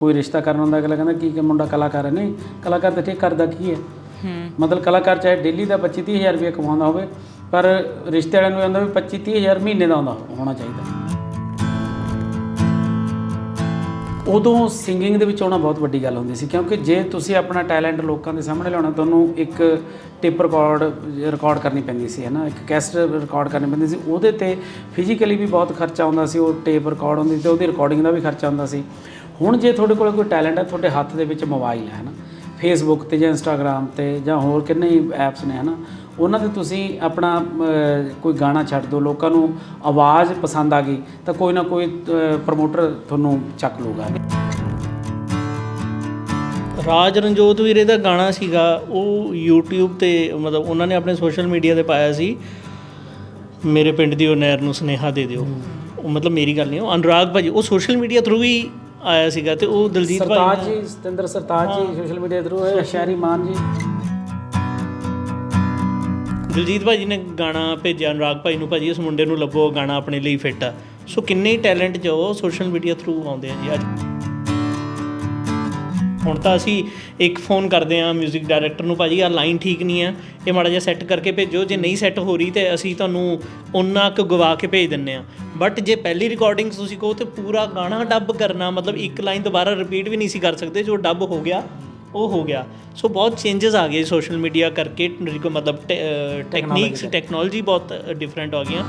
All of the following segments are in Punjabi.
ਕੋਈ ਰਿਸ਼ਤਾ ਕਰਨ ਹੁੰਦਾ ਅਗਲਾ ਕਹਿੰਦਾ ਕੀ ਕਿ ਮੁੰਡਾ ਕਲਾਕਾਰ ਹੈ? ਨਹੀਂ ਕਲਾਕਾਰ ਤਾਂ ਠੀਕ ਕਰਦਾ ਕੀ ਹੈ? ਮਤਲਬ ਕਲਾਕਾਰ ਚਾਹੇ ਡੇਲੀ ਦਾ 25 30 ਹਜ਼ਾਰ ਰੁਪਏ ਕਮਾਉਂਦਾ ਹੋਵੇ ਪਰ ਰਿਸ਼ਤੇ ਵਾਲਿਆਂ ਨੂੰ ਕਹਿੰਦਾ ਵੀ 25 30 ਹਜ਼ਾਰ ਮਹੀਨੇ ਦਾ ਆਉਂਦਾ ਹੋਣਾ ਚਾਹੀਦਾ। ਉਦੋਂ ਸਿੰਗਿੰਗ ਦੇ ਵਿੱਚ ਆਉਣਾ ਬਹੁਤ ਵੱਡੀ ਗੱਲ ਹੁੰਦੀ ਸੀ ਕਿਉਂਕਿ ਜੇ ਤੁਸੀਂ ਆਪਣਾ ਟੈਲੈਂਟ ਲੋਕਾਂ ਦੇ ਸਾਹਮਣੇ ਲਿਆਉਣਾ ਤੁਹਾਨੂੰ ਇੱਕ ਟੇਪ ਰਿਕਾਰਡ ਰਿਕਾਰਡ ਕਰਨੀ ਪੈਂਦੀ ਸੀ ਹੈ ਨਾ ਇੱਕ ਕੈਸਟ ਰਿਕਾਰਡ ਕਰਨੀ ਪੈਂਦੀ ਸੀ ਉਹਦੇ ਤੇ ਫਿਜ਼ੀਕਲੀ ਵੀ ਬਹੁਤ ਖਰਚਾ ਆਉਂਦਾ ਸੀ ਉਹ ਟੇਪ ਰਿਕਾਰਡ ਹੁੰਦੀ ਤੇ ਉਹਦੀ ਰਿਕਾਰਡਿੰਗ ਦਾ ਵੀ ਖਰਚਾ ਆਉਂਦਾ ਸੀ। ਹੁਣ ਜੇ ਤੁਹਾਡੇ ਕੋਲ ਕੋਈ ਟੈਲੈਂਟ ਹੈ ਤੁਹਾਡੇ ਹੱਥ ਦੇ ਵਿੱਚ ਮੋਬਾਈਲ ਹੈ ਨਾ ਫੇਸਬੁੱਕ ਤੇ ਜਾਂ ਇੰਸਟਾਗ੍ਰam ਤੇ ਜਾਂ ਹੋਰ ਕਿੰਨੇ ਹੀ ਐਪਸ ਨੇ ਹਨਾ? ਉਹਨਾਂ ਤੇ ਤੁਸੀਂ ਆਪਣਾ ਕੋਈ ਗਾਣਾ ਛੱਡ ਦਿਓ ਲੋਕਾਂ ਨੂੰ ਆਵਾਜ਼ ਪਸੰਦ ਆ ਗਈ ਤਾਂ ਕੋਈ ਨਾ ਕੋਈ ਪ੍ਰਮੋਟਰ ਤੁਹਾਨੂੰ ਚੱਕ ਲੂਗਾ ਰਾਜ ਰਣਜੋਤ ਵੀਰੇ ਦਾ ਗਾਣਾ ਸੀਗਾ ਉਹ YouTube ਤੇ ਮਤਲਬ ਉਹਨਾਂ ਨੇ ਆਪਣੇ ਸੋਸ਼ਲ ਮੀਡੀਆ ਤੇ ਪਾਇਆ ਸੀ ਮੇਰੇ ਪਿੰਡ ਦੀ ਉਹ ਨਹਿਰ ਨੂੰ ਸੁਨੇਹਾ ਦੇ ਦਿਓ। ਉਹ ਮਤਲਬ ਮੇਰੀ ਗੱਲ ਨਹੀਂ ਉਹ ਅਨੁਰਾਗ ਭਾਜੀ ਉਹ ਸੋਸ਼ਲ ਮੀਡੀਆ ਥਰੂ ਹੀ ਆਇਆ ਸੀਗਾ ਤੇ ਉਹ ਦਲਜੀਤ ਭਾਈ ਸਰਤਾਜ ਜੀ ਸਤਿੰਦਰ ਸਰਤਾਜ ਜੀ ਸੋਸ਼ਲ ਮੀਡੀਆ ਥਰੂ ਹੈ ਸ਼ਹਿਰੀ ਮਾਨ ਜੀ। ਦਲਜੀਤ ਭਾਜੀ ਨੇ ਗਾਣਾ ਭੇਜਿਆ ਅਨੁਰਾਗ ਭਾਈ ਨੂੰ ਭਾਜੀ ਇਸ ਮੁੰਡੇ ਨੂੰ ਲੱਭੋ ਗਾਣਾ ਆਪਣੇ ਲਈ ਫਿੱਟ ਆ। ਸੋ ਕਿੰਨੇ ਟੈਲੈਂਟ ਜੋ ਸੋਸ਼ਲ ਮੀਡੀਆ ਥਰੂ ਆਉਂਦੇ ਆ ਜੀ ਅੱਜ। ਹੁਣ ਤਾਂ ਅਸੀਂ ਇੱਕ ਫੋਨ ਕਰਦੇ ਆ 뮤직 ਡਾਇਰੈਕਟਰ ਨੂੰ ਭਾਜੀ ਆ ਲਾਈਨ ਠੀਕ ਨਹੀਂ ਆ ਇਹ ਮਾੜਾ ਜਿਹਾ ਸੈੱਟ ਕਰਕੇ ਭੇਜੋ ਜੇ ਨਹੀਂ ਸੈੱਟ ਹੋ ਰਹੀ ਤੇ ਅਸੀਂ ਤੁਹਾਨੂੰ ਉਹਨਾਂ ਕੁ ਗਵਾ ਕੇ ਭੇਜ ਦਿੰਨੇ ਆ ਬਟ ਜੇ ਪਹਿਲੀ ਰਿਕਾਰਡਿੰਗ ਤੁਸੀਂ ਕਹੋ ਤੇ ਪੂਰਾ ਗਾਣਾ ਡੱਬ ਕਰਨਾ ਮਤਲਬ ਇੱਕ ਲਾਈਨ ਦੁਬਾਰਾ ਰਿਪੀਟ ਵੀ ਨਹੀਂ ਸੀ ਕਰ ਸਕਦੇ ਜੋ ਡੱਬ ਹੋ ਗਿਆ ਉਹ ਹੋ ਗਿਆ। ਸੋ ਬਹੁਤ ਚੇਂਜਸ ਆ ਗਏ ਸੋਸ਼ਲ ਮੀਡੀਆ ਕਰਕੇ ਮਤਲਬ ਟੈਕਨੀਕਸ ਟੈਕਨੋਲੋਜੀ ਬਹੁਤ ਡਿਫਰੈਂਟ ਹੋ ਗਈਆਂ।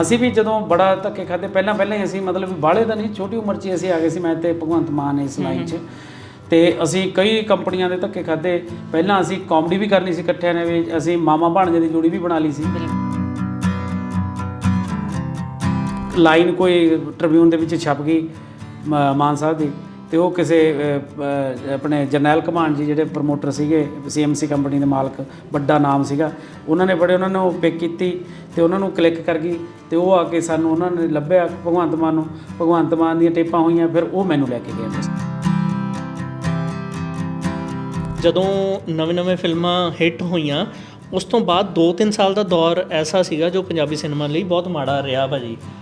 ਅਸੀਂ ਵੀ ਜਦੋਂ ਬੜਾ ਧੱਕੇ ਖਾਦੇ ਪਹਿਲਾਂ ਪਹਿਲਾਂ ਹੀ ਅਸੀਂ ਮਤਲਬ ਬਾਹਲੇ ਤਾਂ ਨਹੀਂ ਛੋਟੀ ਉਮਰ 'ਚ ਹੀ ਅਸੀਂ ਆ ਗਏ ਸੀ ਮੈਂ ਤੇ ਭਗਵੰਤ ਮਾਨ ਇਸ ਲਾਈਨ 'ਚ। ਤੇ ਅਸੀਂ ਕਈ ਕੰਪਨੀਆਂ ਦੇ ਧੱਕੇ ਖਾਦੇ ਪਹਿਲਾਂ ਅਸੀਂ ਕਾਮੇਡੀ ਵੀ ਕਰਨੀ ਸੀ ਇਕੱਠਿਆਂ ਨੇ ਵੀ ਅਸੀਂ ਮਾਮਾ ਭਾਣਜੇ ਦੀ ਜੋੜੀ ਵੀ ਬਣਾ ਲਈ ਸੀ। ਲਾਈਨ ਕੋਈ ਟ੍ਰਿਬਿਊਨ ਦੇ ਵਿੱਚ ਛਪ ਗਈ ਮਾਨ ਸਾਹਿਬ ਦੀ। ਤੇ ਉਹ ਕਿਸੇ ਆਪਣੇ ਜਰਨੈਲ ਕਮਾਨ ਜੀ ਜਿਹੜੇ ਪ੍ਰਮੋਟਰ ਸੀਗੇ ਸੀਐਮਸੀ ਕੰਪਨੀ ਦੇ ਮਾਲਕ, ਵੱਡਾ ਨਾਮ ਸੀਗਾ, ਉਹਨਾਂ ਨੇ ਬੜੇ, ਉਹਨਾਂ ਨੂੰ ਪਿਕ ਕੀਤੀ ਤੇ ਉਹਨਾਂ ਨੂੰ ਕਲਿੱਕ ਕਰ ਗਈ ਤੇ ਉਹ ਆ ਕੇ ਸਾਨੂੰ ਉਹਨਾਂ ਨੇ ਲੱਭਿਆ ਭਗਵੰਤ ਮਾਨ ਨੂੰ। ਭਗਵੰਤ ਮਾਨ ਦੀਆਂ ਟੇਪਾਂ ਹੋਈਆਂ, ਫਿਰ ਉਹ ਮੈਨੂੰ ਲੈ ਕੇ ਗਏ। ਜਦੋਂ ਨਵੇਂ-ਨਵੇਂ ਫਿਲਮਾਂ ਹਿੱਟ ਹੋਈਆਂ, ਉਸ ਤੋਂ ਬਾਅਦ 2-3 ਸਾਲ ਦਾ ਦੌਰ ਐਸਾ ਸੀਗਾ ਜੋ ਪੰਜਾਬੀ ਸਿਨੇਮਾ ਲਈ ਬਹੁਤ ਮਾੜਾ ਰਿਹਾ ਭਾਜੀ। ਅਹ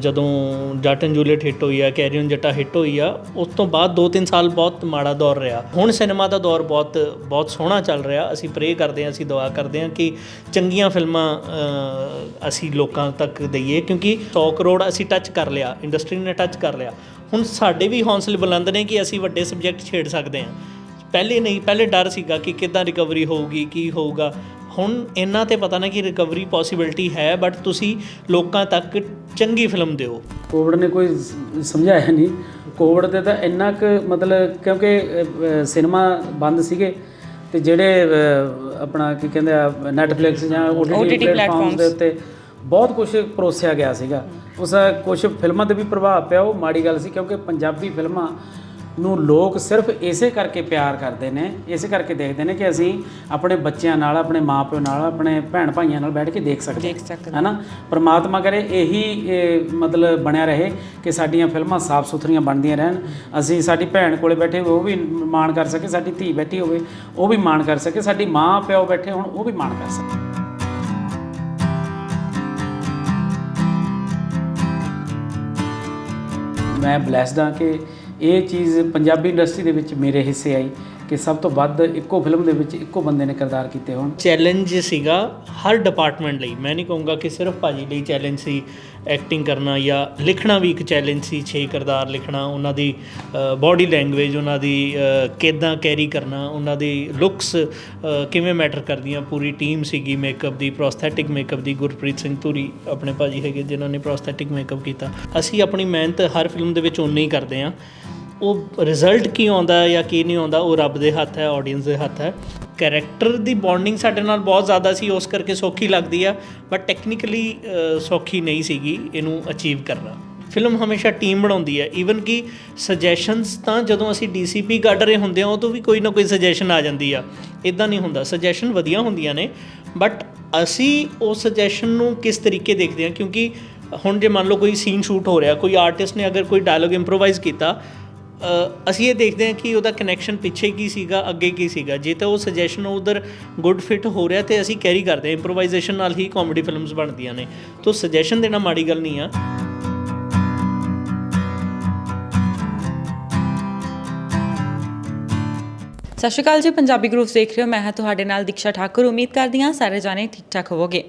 ਜਦੋਂ ਜੱਟ ਐਂਡ ਜੂਲੀਅਟ ਹਿੱਟ ਹੋਈ ਆ ਕੈਰੀਅਨ ਜੱਟਾ ਹਿੱਟ ਹੋਈ ਆ, ਉਸ ਤੋਂ ਬਾਅਦ 2-3 ਸਾਲ ਬਹੁਤ ਮਾੜਾ ਦੌਰ ਰਿਹਾ। ਹੁਣ ਸਿਨੇਮਾ ਦਾ ਦੌਰ ਬਹੁਤ ਬਹੁਤ ਸੋਹਣਾ ਚੱਲ ਰਿਹਾ। ਅਸੀਂ ਪ੍ਰੇ ਕਰਦੇ ਹਾਂ, ਅਸੀਂ ਦੁਆ ਕਰਦੇ ਹਾਂ ਕਿ ਚੰਗੀਆਂ ਫਿਲਮਾਂ ਅਸੀਂ ਲੋਕਾਂ ਤੱਕ ਦਈਏ, ਕਿਉਂਕਿ 100 ਕਰੋੜ ਅਸੀਂ ਟੱਚ ਕਰ ਲਿਆ ਇੰਡਸਟਰੀ ਨੇ ਟੱਚ ਕਰ ਲਿਆ। ਹੁਣ ਸਾਡੇ ਵੀ ਹੌਸਲੇ ਬੁਲੰਦ ਨੇ ਕਿ ਅਸੀਂ ਵੱਡੇ ਸਬਜੈਕਟ ਛੇੜ ਸਕਦੇ ਹਾਂ। ਪਹਿਲੇ ਨਹੀਂ, ਪਹਿਲੇ ਡਰ ਸੀਗਾ ਕਿ ਕਿੱਦਾਂ ਰਿਕਵਰੀ ਹੋਊਗੀ, ਕੀ ਹੋਊਗਾ। ਹੁਣ ਇਹਨਾਂ ਤੇ ਪਤਾ ਨਾ ਕਿ ਰਿਕਵਰੀ ਪੋਸਿਬਿਲਿਟੀ ਹੈ ਬਟ ਤੁਸੀਂ ਲੋਕਾਂ ਤੱਕ ਚੰਗੀ ਫਿਲਮ ਦਿਓ। ਕੋਵਿਡ ਨੇ ਕੋਈ ਸਮਝਾਇਆ ਨਹੀਂ। ਕੋਵਿਡ ਤੇ ਤਾਂ ਇੰਨਾ ਕੁ ਮਤਲਬ ਕਿਉਂਕਿ ਸਿਨੇਮਾ ਬੰਦ ਸੀਗੇ ਤੇ ਜਿਹੜੇ ਆਪਣਾ ਕੀ ਕਹਿੰਦੇ ਆ ਨੈਟਫਲਿਕਸ ਜਾਂ OTT ਪਲੇਟਫਾਰਮਸ ਦੇ ਉੱਤੇ ਬਹੁਤ ਕੁਝ ਪਰੋਸਿਆ ਗਿਆ ਸੀਗਾ। ਉਸ ਕੁਝ ਫਿਲਮਾਂ ਤੇ ਵੀ ਪ੍ਰਭਾਵ ਪਿਆ ਉਹ ਮਾੜੀ ਗੱਲ ਸੀ ਕਿਉਂਕਿ ਪੰਜਾਬੀ ਫਿਲਮਾਂ ਨੂੰ ਲੋਕ ਸਿਰਫ ਇਸੇ ਕਰਕੇ ਪਿਆਰ ਕਰਦੇ ਨੇ ਇਸੇ ਕਰਕੇ ਦੇਖਦੇ ਨੇ ਕਿ ਅਸੀਂ ਆਪਣੇ ਬੱਚਿਆਂ ਨਾਲ ਆਪਣੇ ਮਾਪਿਓ ਨਾਲ ਆਪਣੇ ਭੈਣ ਭਾਈਆਂ ਨਾਲ ਬੈਠ ਕੇ ਦੇਖ ਸਕਦੇ ਹੈ। ਨਾ ਪ੍ਰਮਾਤਮਾ ਕਰੇ ਇਹੀ ਮਤਲਬ ਬਣਿਆ ਰਹੇ ਕਿ ਸਾਡੀਆਂ ਫਿਲਮਾਂ ਸਾਫ਼ ਸੁਥਰੀਆਂ ਬਣਦੀਆਂ ਰਹਿਣ। ਅਸੀਂ ਸਾਡੀ ਭੈਣ ਕੋਲੇ ਬੈਠੇ ਉਹ ਵੀ ਮਾਣ ਕਰ ਸਕੇ ਸਾਡੀ ਧੀ ਬੈਠੀ ਹੋਵੇ ਉਹ ਵੀ ਮਾਣ ਕਰ ਸਕੇ ਸਾਡੀ ਮਾਂ ਪਿਓ ਬੈਠੇ ਹੋਣ ਉਹ ਵੀ ਮਾਣ ਕਰ ਸਕੇ। ਮੈਂ ਬlesed ਹਾਂ ਕਿ ਇਹ ਚੀਜ਼ ਪੰਜਾਬੀ ਇੰਡਸਟਰੀ ਦੇ ਵਿੱਚ ਮੇਰੇ ਹਿੱਸੇ ਆਈ ਕਿ ਸਭ ਤੋਂ ਵੱਧ ਇੱਕੋ ਫਿਲਮ ਦੇ ਵਿੱਚ ਇੱਕੋ ਬੰਦੇ ਨੇ ਕਿਰਦਾਰ ਕੀਤੇ ਹੋਣ। ਚੈਲੰਜ ਸੀਗਾ ਹਰ ਡਿਪਾਰਟਮੈਂਟ ਲਈ। ਮੈਂ ਨਹੀਂ ਕਹੂੰਗਾ ਕਿ ਸਿਰਫ ਭਾਜੀ ਲਈ ਚੈਲੰਜ ਸੀ ਐਕਟਿੰਗ ਕਰਨਾ ਜਾਂ ਲਿਖਣਾ ਵੀ ਇੱਕ ਚੈਲੰਜ ਸੀ ਛੇ ਕਿਰਦਾਰ ਲਿਖਣਾ ਉਹਨਾਂ ਦੀ ਬਾਡੀ ਲੈਂਗੁਏਜ ਉਹਨਾਂ ਦੀ ਅ, ਕੈਰੀ ਕਰਨਾ ਉਹਨਾਂ ਦੀ ਲੁੱਕਸ ਕਿਵੇਂ ਮੈਟਰ ਕਰਦੀਆਂ ਪੂਰੀ ਟੀਮ ਸੀਗੀ ਮੇਕਅਪ ਦੀ ਪ੍ਰੋਸਥੈਟਿਕ ਮੇਕਅਪ ਦੀ ਗੁਰਪ੍ਰੀਤ ਸਿੰਘ ਧੂਰੀ ਆਪਣੇ ਭਾਜੀ ਹੈਗੇ ਜਿਨ੍ਹਾਂ ਨੇ ਪ੍ਰੋਸਥੈਟਿਕ ਮੇਕਅਪ ਕੀਤਾ। ਅਸੀਂ ਆਪਣੀ ਮਿਹਨਤ ਹਰ ਫਿਲਮ ਦੇ ਵਿੱਚ ਉਨੀ ਹੀ ਕਰਦੇ ਹਾਂ। ਉਹ ਰਿਜ਼ਲਟ ਕੀ ਆਉਂਦਾ ਜਾਂ ਕੀ ਨਹੀਂ ਆਉਂਦਾ, ਉਹ ਰੱਬ ਦੇ ਹੱਥ ਹੈ ਆਡੀਅנס ਦੇ ਹੱਥ ਹੈ। ਕੈਰੈਕਟਰ ਦੀ ਬੌਂਡਿੰਗ ਸਾਡੇ ਨਾਲ ਬਹੁਤ ਜ਼ਿਆਦਾ ਸੀ, ਉਸ ਕਰਕੇ ਸੌਖੀ ਲੱਗਦੀ ਆ ਬਟ ਟੈਕਨੀਕਲੀ ਸੌਖੀ ਨਹੀਂ ਸੀਗੀ ਇਹਨੂੰ ਅਚੀਵ ਕਰਨਾ। ਫਿਲਮ ਹਮੇਸ਼ਾ ਟੀਮ ਬਣਾਉਂਦੀ ਹੈ। ਈਵਨ ਕਿ ਸੁਜੈਸ਼ਨਸ ਤਾਂ ਜਦੋਂ ਅਸੀਂ ਡੀਸੀਪੀ ਕੱਢ ਰਹੇ ਹੁੰਦੇ ਆ ਉਹ ਤੋਂ ਵੀ ਕੋਈ ਨਾ ਕੋਈ ਸੁਜੈਸ਼ਨ ਆ ਜਾਂਦੀ ਆ। ਇਦਾਂ ਨਹੀਂ ਹੁੰਦਾ। ਸੁਜੈਸ਼ਨ ਵਧੀਆ ਹੁੰਦੀਆਂ ਨੇ ਬਟ ਅਸੀਂ ਉਸ ਸੁਜੈਸ਼ਨ ਨੂੰ ਕਿਸ ਤਰੀਕੇ ਦੇਖਦੇ ਹਾਂ? ਕਿਉਂਕਿ ਹੁਣ ਜੇ ਮੰਨ ਲਓ ਕੋਈ ਸੀਨ ਸ਼ੂਟ ਹੋ ਰਿਹਾ, ਕੋਈ ਆਰਟਿਸਟ ਨੇ ਅਗਰ ਕੋਈ ਡਾਇਲੋਗ ਇੰਪਰੋਵਾਈਜ਼ ਕੀਤਾ ਅਸੀਂ ਇਹ ਦੇਖਦੇ ਹਾਂ ਕਿ ਉਹਦਾ ਕਨੈਕਸ਼ਨ ਪਿੱਛੇ ਕੀ ਸੀਗਾ, ਅੱਗੇ ਕੀ ਸੀਗਾ। ਜੇ ਤਾਂ ਉਹ ਸੁਜੈਸ਼ਨ ਉਧਰ ਗੁੱਡ ਫਿਟ ਹੋ ਰਿਹਾ ਤੇ ਅਸੀਂ ਕੈਰੀ ਕਰਦੇ ਹਾਂ। ਇੰਪਰੋਵਾਈਜ਼ੇਸ਼ਨ ਨਾਲ ਹੀ ਕਾਮੇਡੀ ਫਿਲਮਸ ਬਣਦੀਆਂ ਨੇ। ਤਾਂ ਸੁਜੈਸ਼ਨ ਦੇਣਾ ਮਾੜੀ ਗੱਲ ਨਹੀਂ ਆ। ਸਤਿ ਸ਼੍ਰੀ ਅਕਾਲ ਜੀ, ਪੰਜਾਬੀ ਗਰੁੱਪ ਦੇਖ ਰਹੇ ਹੋ। ਮੈਂ ਹਾਂ ਤੁਹਾਡੇ ਨਾਲ ਦੀਕਸ਼ਾ ਠਾਕੁਰ। ਉਮੀਦ ਕਰਦੀ ਹਾਂ ਸਾਰੇ ਜਾਣੇ ਠੀਕ ਠਾਕ ਹੋਵੋਗੇ।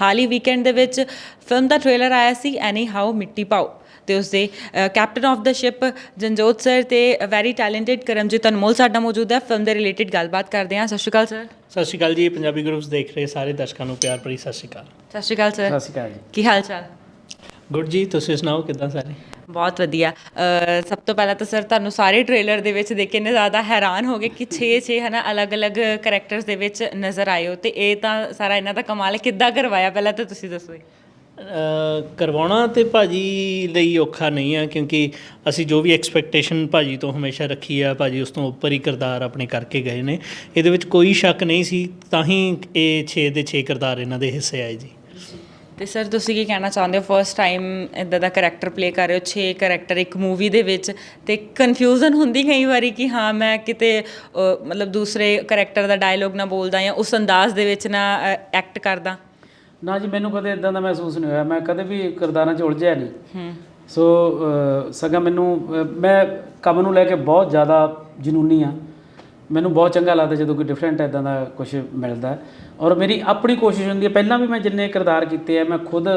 ਹਾਲ ਹੀ ਵੀਕਐਂਡ ਦੇ ਵਿੱਚ ਫਿਲਮ ਦਾ ਟ੍ਰੇਲਰ ਆਇਆ ਸੀ ਐਨੀ ਹਾਊ ਮਿੱਟੀ ਪਾਓ। ਤੇ ਉਸ ਦੇ captain of the ship Janjot sir ਤੇ ਵੈਰੀ ਟੈਲੈਂਟਡ ਕਰਮਜੀਤ ਅਨਮੋਲ ਸਾਡਾ ਮੌਜੂਦ ਹੈ। ਫਿਲਮ ਦੇ ਰਿਲੇਟਡ ਗੱਲਬਾਤ ਕਰਦੇ ਹਾਂ। ਸਤਿ ਸ਼੍ਰੀ ਅਕਾਲ ਸਰ ਸਤਿ ਸ਼੍ਰੀ ਅਕਾਲ ਜੀ। ਪੰਜਾਬੀ ਗਰੁੱਪਸ ਦੇਖ ਰਹੇ ਸਾਰੇ ਦਰਸ਼ਕਾਂ ਨੂੰ ਪਿਆਰ ਭਰੀ ਸਤਿ ਸ਼੍ਰੀ ਅਕਾਲ। ਸਤਿ ਸ਼੍ਰੀ ਅਕਾਲ ਸਤਿ ਸਰ ਸ਼੍ਰੀ ਅਕਾਲ ਜੀ। ਕੀ ਹਾਲ ਚਾਲ? ਗੁੱਡ ਜੀ ਤੁਸੀਂ ਸੁਣਾਓ ਕਿੱਦਾਂ ਸਾਰੇ? ਬਹੁਤ ਵਧੀਆ। ਸਭ ਤੋਂ ਪਹਿਲਾਂ ਤਾਂ ਸਰ ਤੁਹਾਨੂੰ ਸਾਰੇ ਟ੍ਰੇਲਰ ਦੇ ਵਿੱਚ ਦੇਖ ਕੇ ਨੇ ਜ਼ਿਆਦਾ ਹੈਰਾਨ ਹੋ ਗਏ ਕਿ 6-6 ਹਨਾ ਅਲੱਗ-ਅਲੱਗ ਕੈਰੈਕਟਰਸ ਦੇ ਵਿੱਚ ਨਜ਼ਰ ਆਏ ਹੋ। ਤੇ ਇਹ ਤਾਂ ਸਾਰਾ ਇਹਨਾਂ ਦਾ ਕਮਾਲ ਹੈ। ਕਿੱਦਾਂ ਕਰਵਾਇਆ? ਪਹਿਲਾਂ ਤਾਂ ਤੁਸੀਂ ਦੱਸੋ ਕਰਵਾਉਣਾ ਤੇ ਭਾਜੀ ਲਈ ਔਖਾ ਨਹੀਂ ਆ, ਕਿਉਂਕਿ ਅਸੀਂ ਜੋ ਵੀ ਐਕਸਪੈਕਟੇਸ਼ਨ ਭਾਜੀ ਤੋਂ ਹਮੇਸ਼ਾ ਰੱਖੀ ਆ, ਭਾਜੀ ਉਸ ਤੋਂ ਉੱਪਰ ਹੀ ਕਿਰਦਾਰ ਆਪਣੇ ਕਰਕੇ ਗਏ ਨੇ। ਇਹਦੇ ਵਿੱਚ ਕੋਈ ਸ਼ੱਕ ਨਹੀਂ ਸੀ, ਤਾਂ ਹੀ ਇਹ 6 ਦੇ 6 ਕਿਰਦਾਰ ਇਹਨਾਂ ਦੇ ਹਿੱਸੇ ਆਏ ਜੀ। ਤੇ ਸਰ, ਤੁਸੀਂ ਕੀ ਕਹਿਣਾ ਚਾਹੁੰਦੇ ਹੋ? ਫਰਸਟ ਟਾਈਮ ਇਦਾਂ ਦਾ ਕੈਰੈਕਟਰ ਪਲੇ ਕਰ ਰਹੇ ਹੋ 6 ਕੈਰੈਕਟਰ ਇੱਕ ਮੂਵੀ ਦੇ ਵਿੱਚ, ਤੇ ਕਨਫਿਊਜ਼ਨ ਹੁੰਦੀ ਕਈ ਵਾਰੀ ਕਿ ਹਾਂ, ਮੈਂ ਕਿਤੇ ਮਤਲਬ ਦੂਸਰੇ ਕੈਰੈਕਟਰ ਦਾ ਡਾਇਲੋਗ ਨਾ ਬੋਲਦਾ ਜਾਂ ਉਸ ਅੰਦਾਜ਼ ਦੇ ਵਿੱਚ ਨਾ ਐਕਟ ਕਰਦਾ। ਨਾ ਜੀ ਮੈਨੂੰ ਕਦੇ ਇਦਾਂ ਦਾ ਮਹਿਸੂਸ ਨਹੀਂ ਹੋਇਆ। ਮੈਂ ਕਦੇ ਵੀ ਕਿਰਦਾਰਾਂ 'ਚ ਉਲਝਿਆ ਨਹੀਂ। ਹੂੰ। ਸੋ ਸਗੋਂ ਮੈਨੂੰ ਮੈਂ ਕੰਮ ਨੂੰ ਲੈ ਕੇ ਬਹੁਤ ਜ਼ਿਆਦਾ ਜਨੂਨੀ ਆ ਮੈਨੂੰ ਬਹੁਤ ਚੰਗਾ ਲੱਗਦਾ ਜਦੋਂ ਕੋਈ ਡਿਫਰੈਂਟ ਇਦਾਂ ਦਾ ਕੁਝ ਮਿਲਦਾ। ਔਰ ਮੇਰੀ ਆਪਣੀ ਕੋਸ਼ਿਸ਼ ਹੁੰਦੀ ਹੈ ਪਹਿਲਾਂ ਵੀ ਮੈਂ ਜਿੰਨੇ ਕਿਰਦਾਰ ਕੀਤੇ ਆ ਮੈਂ ਖੁਦ